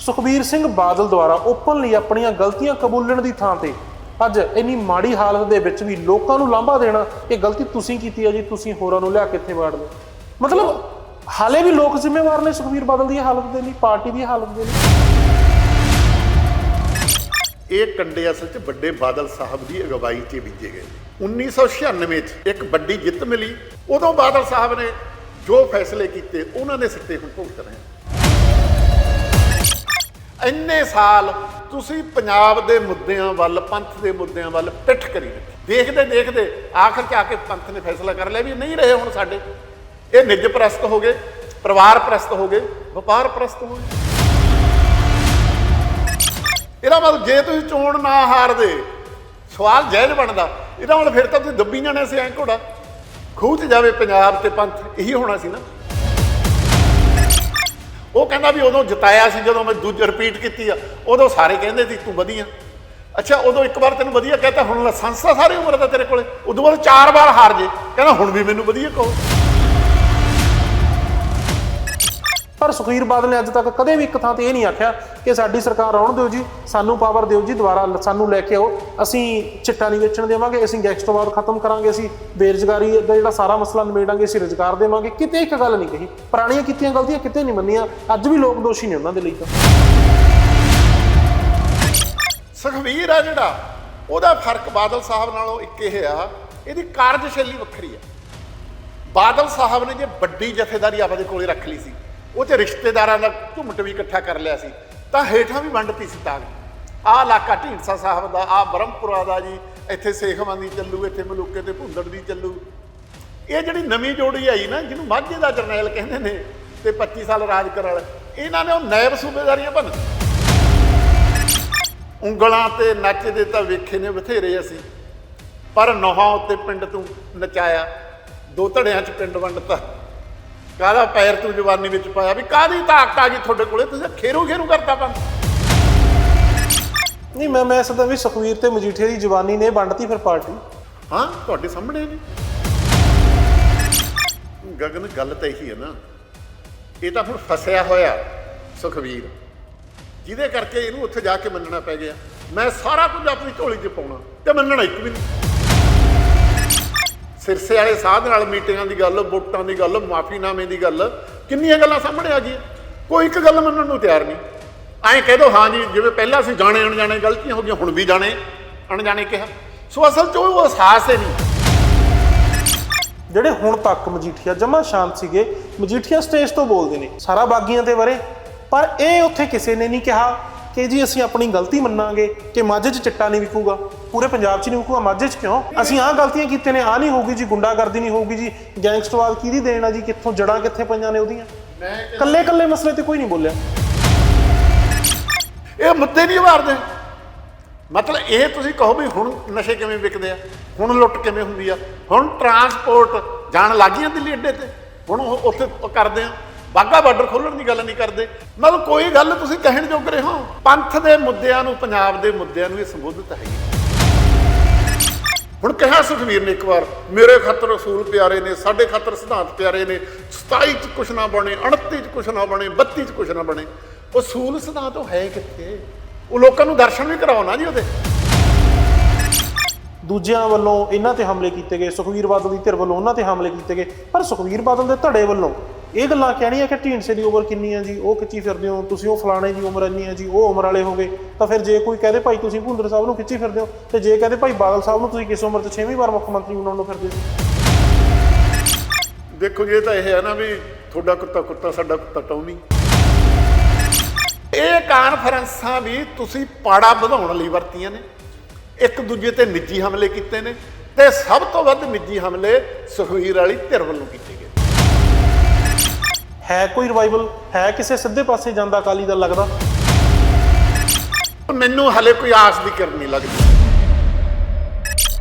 ਸੁਖਬੀਰ ਸਿੰਘ ਬਾਦਲ ਦੁਆਰਾ ਓਪਨਲੀ ਆਪਣੀਆਂ ਗਲਤੀਆਂ ਕਬੂਲਣ ਦੀ ਥਾਂ ਤੇ ਅੱਜ ਇੰਨੀ ਮਾੜੀ ਹਾਲਤ ਦੇ ਵਿੱਚ ਵੀ ਲੋਕਾਂ ਨੂੰ ਲਾਂਭਾ ਦੇਣਾ ਇਹ ਗਲਤੀ ਤੁਸੀਂ ਕੀਤੀ ਹੈ ਜੀ, ਤੁਸੀਂ ਹੋਰਾਂ ਨੂੰ ਲਿਆ ਕਿੱਥੇ ਇੱਥੇ ਵਾੜ ਲਓ ਮਤਲਬ ਹਾਲੇ ਵੀ ਲੋਕ ਜ਼ਿੰਮੇਵਾਰ ਨੇ ਸੁਖਬੀਰ ਬਾਦਲ ਦੀ ਹਾਲਤ ਦੇ ਲਈ, ਪਾਰਟੀ ਦੀ ਹਾਲਤ ਦੇ ਲਈ। ਇਹ ਕੰਡੇ ਅਸਲ 'ਚ ਵੱਡੇ ਬਾਦਲ ਸਾਹਿਬ ਦੀ ਅਗਵਾਈ 'ਚ ਬੀਜੇ ਗਏ 1996 'ਚ ਇੱਕ ਵੱਡੀ ਜਿੱਤ ਮਿਲੀ। ਉਦੋਂ ਬਾਦਲ ਸਾਹਿਬ ਨੇ ਜੋ ਫੈਸਲੇ ਕੀਤੇ, ਉਹਨਾਂ ਦੇ ਸਿੱਟੇ ਹੁਣ ਭੁਗਤ ਰਹੇ ਇੰਨੇ ਸਾਲ ਤੁਸੀਂ ਪੰਜਾਬ ਦੇ ਮੁੱਦਿਆਂ ਵੱਲ, ਪੰਥ ਦੇ ਮੁੱਦਿਆਂ ਵੱਲ ਪਿੱਠ ਕਰੀ ਰੱਖੀ ਦੇਖਦੇ ਦੇਖਦੇ, ਆਖਰ 'ਚ ਆ ਕੇ ਪੰਥ ਨੇ ਫੈਸਲਾ ਕਰ ਲਿਆ ਵੀ ਨਹੀਂ ਰਹੇ ਹੁਣ ਸਾਡੇ। ਇਹ ਨਿੱਜ ਪ੍ਰਸਤ ਹੋ ਗਏ ਪਰਿਵਾਰ ਪ੍ਰਸਤ ਹੋ ਗਏ ਵਪਾਰ ਪ੍ਰਸਤ ਹੋ ਗਏ। ਇਹਦਾ ਮਤਲਬ ਜੇ ਤੁਸੀਂ ਚੋਣ ਨਾ ਹਾਰਦੇ, ਸਵਾਲ ਜਾਇਜ਼ ਬਣਦਾ। ਇਹਦਾ ਮਤਲਬ ਫਿਰ ਤਾਂ ਤੁਸੀਂ ਦੱਬੀ ਜਾਣਾ ਸੀ ਐਂ ਘੋੜਾ। ਖੂਹ 'ਚ ਜਾਵੇ ਪੰਜਾਬ ਤੇ ਪੰਥ, ਇਹੀ ਹੋਣਾ ਸੀ ਨਾ। ਉਹ ਕਹਿੰਦਾ ਵੀ ਉਦੋਂ ਜਿਤਾਇਆ ਸੀ, ਜਦੋਂ ਮੈਂ ਦੂਜੀ ਰਿਪੀਟ ਕੀਤੀ ਆ, ਉਦੋਂ ਸਾਰੇ ਕਹਿੰਦੇ ਸੀ, ਤੂੰ ਵਧੀਆ। ਅੱਛਾ, ਉਦੋਂ ਇੱਕ ਵਾਰ ਤੈਨੂੰ ਵਧੀਆ ਕਹਤਾ, ਹੁਣ ਲਾਇਸੈਂਸ ਆ ਸਾਰੀ ਉਮਰ ਦਾ ਤੇਰੇ ਕੋਲੇ। ਉਦੋਂ ਬਾਅਦ ਚਾਰ ਵਾਰ ਹਾਰ ਜੇ ਕਹਿੰਦਾ, ਹੁਣ ਵੀ ਮੈਨੂੰ ਵਧੀਆ ਕਹੋ। ਪਰ ਸੁਖਬੀਰ ਬਾਦਲ ਨੇ ਅੱਜ ਤੱਕ ਕਦੇ ਵੀ ਇੱਕ ਥਾਂ ਤੇ ਇਹ ਨਹੀਂ ਆਖਿਆ ਕਿ ਸਾਡੀ ਸਰਕਾਰ ਆਉਣ ਦਿਓ ਜੀ, ਸਾਨੂੰ ਪਾਵਰ ਦਿਓ ਜੀ, ਦੁਬਾਰਾ ਸਾਨੂੰ ਲੈ ਕੇ ਆਓ। ਅਸੀਂ ਚਿੱਟਾ ਨਹੀਂ ਵੇਚਣ ਦੇਵਾਂਗੇ, ਅਸੀਂ ਗੈਂਗਸਟਰਵਾਦ ਖਤਮ ਕਰਾਂਗੇ, ਅਸੀਂ ਬੇਰੁਜ਼ਗਾਰੀ ਦਾ ਜਿਹੜਾ ਸਾਰਾ ਮਸਲਾ ਨਿਬੇੜਾਂਗੇ, ਅਸੀਂ ਰੁਜ਼ਗਾਰ ਦੇਵਾਂਗੇ। ਕਿਤੇ ਇੱਕ ਗੱਲ ਨਹੀਂ ਕਹੀ। ਪੁਰਾਣੀਆਂ ਕੀਤੀਆਂ ਗਲਤੀਆਂ ਕਿਤੇ ਨਹੀਂ ਮੰਨੀਆਂ। ਅੱਜ ਵੀ ਲੋਕ ਦੋਸ਼ੀ ਨੇ ਉਹਨਾਂ ਦੇ ਲਈ ਤਾਂ। ਸੁਖਵੀਰ ਆ ਜਿਹੜਾ, ਉਹਦਾ ਫ਼ਰਕ ਬਾਦਲ ਸਾਹਿਬ ਨਾਲੋਂ ਇੱਕ ਇਹ ਆ, ਇਹਦੀ ਕਾਰਜਸ਼ੈਲੀ ਵੱਖਰੀ ਆ। ਬਾਦਲ ਸਾਹਿਬ ਨੇ ਜੇ ਵੱਡੀ ਜਥੇਦਾਰੀ ਆਪਦੇ ਕੋਲੇ ਰੱਖ ਲਈ ਸੀ ਉਹ ਤੇ ਰਿਸ਼ਤੇਦਾਰਾਂ ਦਾ ਝੁੰਮਟ ਵੀ ਇਕੱਠਾ ਕਰ ਲਿਆ ਸੀ। ਤਾਂ ਹੇਠਾਂ ਵੀ ਵੰਡਤੀ ਸੀ ਤਾਗ ਆਹ ਇਲਾਕਾ ਢੀਂਡਸਾ ਸਾਹਿਬ ਦਾ, ਆਹ ਬ੍ਰਹਮਪੁਰਾ ਦਾ ਜੀ, ਇੱਥੇ ਸੇਖਵਾਂ ਦੀ ਚੱਲੂ, ਇੱਥੇ ਮਲੂਕੇ ਤੇ ਭੁੰਦੜ ਦੀ ਚੱਲੂ। ਇਹ ਜਿਹੜੀ ਨਵੀਂ ਜੋੜੀ ਆਈ ਨਾ, ਜਿਹਨੂੰ ਮਾਝੇ ਦਾ ਜਰਨੈਲ ਕਹਿੰਦੇ ਨੇ ਤੇ 25 ਸਾਲ ਰਾਜ ਕਰਨ ਵਾਲਾ, ਇਹਨਾਂ ਨੇ ਉਹ ਨਾਇਬ ਸੂਬੇਦਾਰੀਆਂ ਬਣ ਉਂਗਲਾਂ ਤੇ ਨੱਚਦੇ ਤਾਂ ਵੇਖੇ ਨੇ ਬਥੇਰੇ ਅਸੀਂ। ਪਰ ਨੋਹਾਂ ਉੱਤੇ ਪਿੰਡ ਤੋਂ ਨਚਾਇਆ, ਦੋ ਧੜਿਆਂ 'ਚ ਪਿੰਡ ਵੰਡਤਾ। ਕਾਹਦਾ ਪੈਰ ਤੂੰ ਜਵਾਨੀ ਵਿੱਚ ਪਾਇਆ? ਵੀ ਕਾਹਦੀ ਤਾਕਤ ਆ ਗਈ ਤੁਹਾਡੇ ਕੋਲੇ? ਤੁਸੀਂ ਖੇਰੂ ਖੇਰੂ ਕਰਤਾ ਪੰਨ ਨਹੀਂ ਮੈਂ ਮੈਂ ਸਦਾ ਵੀ ਸੁਖਬੀਰ ਤੇ ਮਜੀਠੀਆ ਦੀ ਜਵਾਨੀ ਨੇ ਵੰਡਤੀ ਫਿਰ ਪਾਰਟੀ। ਹਾਂ ਤੁਹਾਡੇ ਸਾਹਮਣੇ ਨੇ ਗਗਨ ਗੱਲ ਤਾਂ ਇਹੀ ਹੈ ਨਾ। ਇਹ ਤਾਂ ਹੁਣ ਫਸਿਆ ਹੋਇਆ ਸੁਖਵੀਰ। ਜਿਹਦੇ ਕਰਕੇ ਇਹਨੂੰ ਉੱਥੇ ਜਾ ਕੇ ਮੰਨਣਾ ਪੈ ਗਿਆ। ਮੈਂ ਸਾਰਾ ਕੁਝ ਆਪਣੀ ਝੋਲੀ 'ਚ ਪਾਉਣਾ ਤੇ ਮੰਨਣਾ ਇੱਕ ਵੀ ਨਹੀਂ। ਸਿਰਸੇ ਵਾਲੇ ਸਾਧ ਨਾਲ ਮੀਟਿੰਗਾਂ ਦੀ ਗੱਲ, ਵੋਟਾਂ ਦੀ ਗੱਲ, ਮਾਫੀਨਾਮੇ ਦੀ ਗੱਲ, ਕਿੰਨੀਆਂ ਗੱਲਾਂ ਸਾਹਮਣੇ ਆ ਗਈਆਂ। ਕੋਈ ਇੱਕ ਗੱਲ ਮੰਨਣ ਨੂੰ ਤਿਆਰ ਨਹੀਂ। ਐਂ ਕਹਿ ਦੋ, ਹਾਂ ਜੀ, ਜਿਵੇਂ ਪਹਿਲਾਂ ਅਸੀਂ ਜਾਣੇ, ਅਣਜਾਣੇ ਗਲਤੀਆਂ ਹੋ ਗਈਆਂ, ਹੁਣ ਵੀ ਜਾਣੇ, ਅਣਜਾਣੇ ਕਿਹਾ। ਸੋ ਅਸਲ 'ਚ ਉਹ ਅਹਿਸਾਸ ਹੈ ਨਹੀਂ। ਜਿਹੜੇ ਹੁਣ ਤੱਕ ਮਜੀਠੀਆ ਜਮਾ ਸ਼ਾਂਤ ਸੀਗੇ, ਮਜੀਠੀਆ ਸਟੇਜ ਤੋਂ ਬੋਲਦੇ ਨੇ, ਸਾਰਾ ਬਾਗੀਆਂ ਤੇ ਵਰੇ। ਪਰ ਇਹ ਉੱਥੇ ਕਿਸੇ ਨੇ ਨਹੀਂ ਕਿਹਾ। ਕਿ ਜੀ ਅਸੀਂ ਆਪਣੀ ਗਲਤੀ ਮੰਨਾਂਗੇ ਕਿ ਮਾਝੇ 'ਚ ਚਿੱਟਾ ਨਹੀਂ ਵਿਕੂਗਾ ਪੂਰੇ ਪੰਜਾਬ 'ਚ ਨਹੀਂ ਵਿਕੂਗਾ ਮਾਝੇ 'ਚ ਕਿਉਂ? ਅਸੀਂ ਆਹ ਗਲਤੀਆਂ ਕੀਤੀਆਂ ਨੇ ਆਹ ਨਹੀਂ ਹੋਊਗੀ ਜੀ ਗੁੰਡਾਗਰਦੀ ਨਹੀਂ ਹੋਊਗੀ ਜੀ ਗੈਂਗਸਟਰਵਾਦ ਕਿਹਦੀ ਦੇਣ ਆ ਜੀ ਕਿੱਥੋਂ ਜੜਾਂ ਕਿੱਥੇ ਪਈਆਂ ਨੇ ਉਹਦੀਆਂ? ਕੱਲੇ ਕੱਲੇ ਮਸਲੇ ਤੇ ਕੋਈ ਨਹੀਂ ਬੋਲਿਆ। ਇਹ ਮੁੱਦੇ ਨਹੀਂ ਉਭਾਰਦੇ। ਮਤਲਬ ਇਹ ਤੁਸੀਂ ਕਹੋ ਵੀ ਹੁਣ ਨਸ਼ੇ ਕਿਵੇਂ ਵਿਕਦੇ ਆ ਹੁਣ ਲੁੱਟ ਕਿਵੇਂ ਹੁੰਦੀ ਆ ਹੁਣ ਟਰਾਂਸਪੋਰਟ ਜਾਣ ਲੱਗੀਆਂ ਦਿੱਲੀ ਅੱਡੇ ਤੇ ਹੁਣ ਉਹ ਉੱਥੇ ਕਰਦੇ ਆ। ਬਾਗਾ ਬਾਰਡਰ ਖੋਲਣ ਦੀ ਗੱਲ ਨਹੀਂ ਕਰਦੇ। ਮਤਲਬ ਕੋਈ ਗੱਲ ਤੁਸੀਂ ਕਹਿਣ ਜੋਗ ਰਹੇ ਹੋ। ਪੰਥ ਦੇ ਮੁੱਦਿਆਂ ਨੂੰ, ਪੰਜਾਬ ਦੇ ਮੁੱਦਿਆਂ ਨੂੰ ਇਹ ਸੰਬੋਧਿਤ ਹੈ ਹੁਣ ਕਿਹਾ ਸੁਖਵੀਰ ਨੇ ਇੱਕ ਵਾਰ, ਮੇਰੇ ਖਾਤਰ ਅਸੂਲ ਪਿਆਰੇ ਨੇ, ਸਾਡੇ ਖਾਤਰ ਸਿਧਾਂਤ ਪਿਆਰੇ ਨੇ 27 ਚ ਕੁਛ ਨਾ ਬਣੇ 29 ਚ ਕੁਛ ਨਾ ਬਣੇ 32 ਚ ਕੁਛ ਨਾ ਬਣੇ। ਉਹ ਅਸੂਲ ਸਿਧਾਂਤ ਉਹ ਹੈ ਕਿੱਥੇ? ਉਹ ਲੋਕਾਂ ਨੂੰ ਦਰਸ਼ਨ ਵੀ ਕਰਾਉਣਾ ਜੀ ਉਹਦੇ। ਦੂਜਿਆਂ ਵੱਲੋਂ ਇਹਨਾਂ ਤੇ ਹਮਲੇ ਕੀਤੇ ਗਏ, ਸੁਖਵੀਰ ਬਾਦਲ ਦੀ ਧਿਰ ਵੱਲੋਂ ਉਹਨਾਂ ਤੇ ਹਮਲੇ ਕੀਤੇ ਗਏ, ਪਰ ਸੁਖਵੀਰ ਬਾਦਲ ਦੇ ਧੜੇ ਵੱਲੋਂ ਇਹ ਗੱਲਾਂ ਕਹਿਣੀਆਂ ਕਿ ਢੀਂਡਸੇ ਦੀ ਉਮਰ ਕਿੰਨੀ ਹੈ ਜੀ? ਉਹ ਖਿੱਚੀ ਫਿਰਦੇ ਹੋ। ਤੁਸੀਂ ਉਹ ਫਲਾਣੇ ਦੀ ਉਮਰ ਇੰਨੀ ਹੈ ਜੀ, ਉਹ ਉਮਰ ਵਾਲੇ ਹੋਗੇ। ਤਾਂ ਫਿਰ ਜੇ ਕੋਈ ਕਹਦੇ ਭਾਈ ਤੁਸੀਂ ਭੁੰਦਰ ਸਾਹਿਬ ਨੂੰ ਖਿੱਚੀ ਫਿਰਦੇ ਹੋ, ਤੇ ਜੇ ਕਹਦੇ ਭਾਈ ਬਾਦਲ ਸਾਹਿਬ ਨੂੰ ਤੁਸੀਂ ਕਿਸ ਉਮਰ 'ਚ 6ਵੀਂ ਵਾਰ ਮੁੱਖ ਮੰਤਰੀ ਬਣਾਉਣ ਨੂੰ ਫਿਰਦੇ ਹੋ? ਦੇਖੋ ਜੀ, ਇਹ ਤਾਂ ਇਹ ਹੈ ਨਾ ਵੀ ਤੁਹਾਡਾ ਕੁੱਤਾ ਕੁੱਤਾ, ਸਾਡਾ ਕੁੱਤਾ ਟੌਨੀ ਇਹ ਕਾਨਫਰੰਸਾਂ ਵੀ ਤੁਸੀਂ ਪਾੜਾ ਵਧਾਉਣ ਲਈ ਵਰਤੀਆਂ ਨੇ। ਇੱਕ ਦੂਜੇ ਤੇ ਨਿੱਜੀ ਹਮਲੇ ਕੀਤੇ ਨੇ। ਤੇ ਸਭ ਤੋਂ ਵੱਧ ਨਿੱਜੀ ਹਮਲੇ ਸੁਖਵੀਰ ਵਾਲੀ ਧਿਰ ਵੱਲੋਂ ਕੀਤੇ ਹੈ ਕੋਈ ਰਿਵਾਈਵਲ ਹੈ ਕਿਸੇ ਸਿੱਧੇ ਪਾਸੇ ਜਾਂਦਾ ਅਕਾਲੀ ਦਲ ਲੱਗਦਾ? ਮੈਨੂੰ ਹਲੇ ਕੋਈ ਆਸ ਦੀ ਕਿਰਨ ਨਹੀਂ ਲੱਗਦੀ।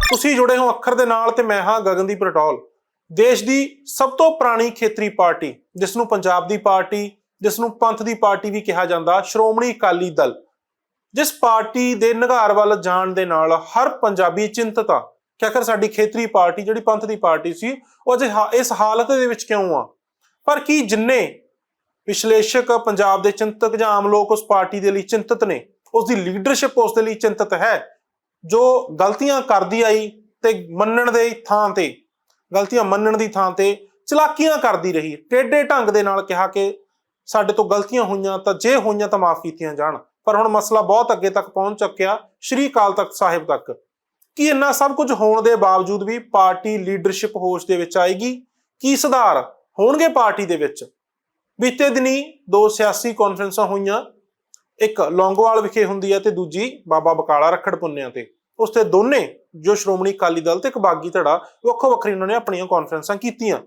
ਤੁਸੀਂ ਜੁੜੇ ਹੋ ਅੱਖਰ ਦੇ ਨਾਲ ਤੇ ਮੈਂ ਹਾਂ ਗਗਨਦੀਪ ਰਟੌਲ। ਦੇਸ਼ ਦੀ ਸਭ ਤੋਂ ਪੁਰਾਣੀ ਖੇਤਰੀ ਪਾਰਟੀ ਜਿਸ ਨੂੰ ਪੰਜਾਬ ਦੀ ਪਾਰਟੀ ਜਿਸ ਨੂੰ ਪੰਥ ਦੀ ਪਾਰਟੀ ਵੀ ਕਿਹਾ ਜਾਂਦਾ ਸ਼੍ਰੋਮਣੀ ਅਕਾਲੀ ਦਲ। ਜਿਸ ਪਾਰਟੀ ਦੇ ਨਿਗਾਰ ਵੱਲ ਜਾਣ ਦੇ ਨਾਲ ਹਰ ਪੰਜਾਬੀ ਚਿੰਤਤ ਆ। ਕਿ ਆਖਰ ਸਾਡੀ ਖੇਤਰੀ ਪਾਰਟੀ ਜਿਹੜੀ ਪੰਥ ਦੀ ਪਾਰਟੀ ਸੀ ਉਹ ਅਜੇ ਇਸ ਹਾਲਤ ਦੇ ਵਿੱਚ ਕਿਉਂ ਆ? ਪਰ ਕੀ ਜਿੰਨੇ ਵਿਸ਼ਲੇਸ਼ਕ ਪੰਜਾਬ ਦੇ ਚਿੰਤਕ ਜਾਂ ਆਮ ਲੋਕ ਉਸ ਪਾਰਟੀ ਦੇ ਲਈ ਚਿੰਤਤ ਨੇ ਉਸ ਦੀ ਲੀਡਰਸ਼ਿਪ ਉਸ ਦੇ ਲਈ ਚਿੰਤਤ ਹੈ, ਜੋ ਗਲਤੀਆਂ ਕਰਦੀ ਆਈ ਤੇ ਮੰਨਣ ਦੇ ਥਾਂ ਤੇ, ਗਲਤੀਆਂ ਮੰਨਣ ਦੀ ਥਾਂ ਤੇ ਚਲਾਕੀਆਂ ਕਰਦੀ ਰਹੀ, ਟੇਢੇ ਢੰਗ ਦੇ ਨਾਲ ਕਿਹਾ ਕਿ ਸਾਡੇ ਤੋਂ ਗਲਤੀਆਂ ਹੋਈਆਂ ਤਾਂ ਜੇ ਹੋਈਆਂ ਤਾਂ ਮਾਫ ਕੀਤੀਆਂ ਜਾਣ। ਪਰ ਹੁਣ ਮਸਲਾ ਬਹੁਤ ਅੱਗੇ ਤੱਕ ਪਹੁੰਚ ਚੁੱਕਿਆ ਸ਼੍ਰੀ ਅਕਾਲ ਤਖਤ ਸਾਹਿਬ ਤੱਕ। ਕਿ ਇੰਨਾ ਸਭ ਕੁਝ ਹੋਣ ਦੇ ਬਾਵਜੂਦ ਵੀ ਪਾਰਟੀ ਲੀਡਰਸ਼ਿਪ ਹੋਸ਼ ਦੇ ਵਿੱਚ ਆਏਗੀ? ਕੀ ਸੁਧਾਰ ਹੋਣਗੇ ਪਾਰਟੀ ਦੇ ਵਿੱਚ। ਬੀਤੇ ਦਿਨੀ ਦੋ ਸਿਆਸੀ ਕਾਨਫਰੰਸਾਂ ਹੋਈਆਂ, ਇੱਕ ਲੌਂਗੋਵਾਲ ਵਿਖੇ ਹੁੰਦੀ ਹੈ ਤੇ ਦੂਜੀ ਬਾਬਾ ਬਕਾਲਾ ਰੱਖੜ ਪੁੰਨਿਆਂ ਤੇ। ਉਸ ਤੇ ਦੋਨੇ ਜੋ ਸ਼੍ਰੋਮਣੀ ਅਕਾਲੀ ਦਲ ਤੇ ਇੱਕ ਬਾਗੀ ਧੜਾ ਵੱਖੋ ਵੱਖਰੀ ਉਹਨਾਂ ਨੇ ਆਪਣੀਆਂ ਕਾਨਫਰੰਸਾਂ ਕੀਤੀਆਂ।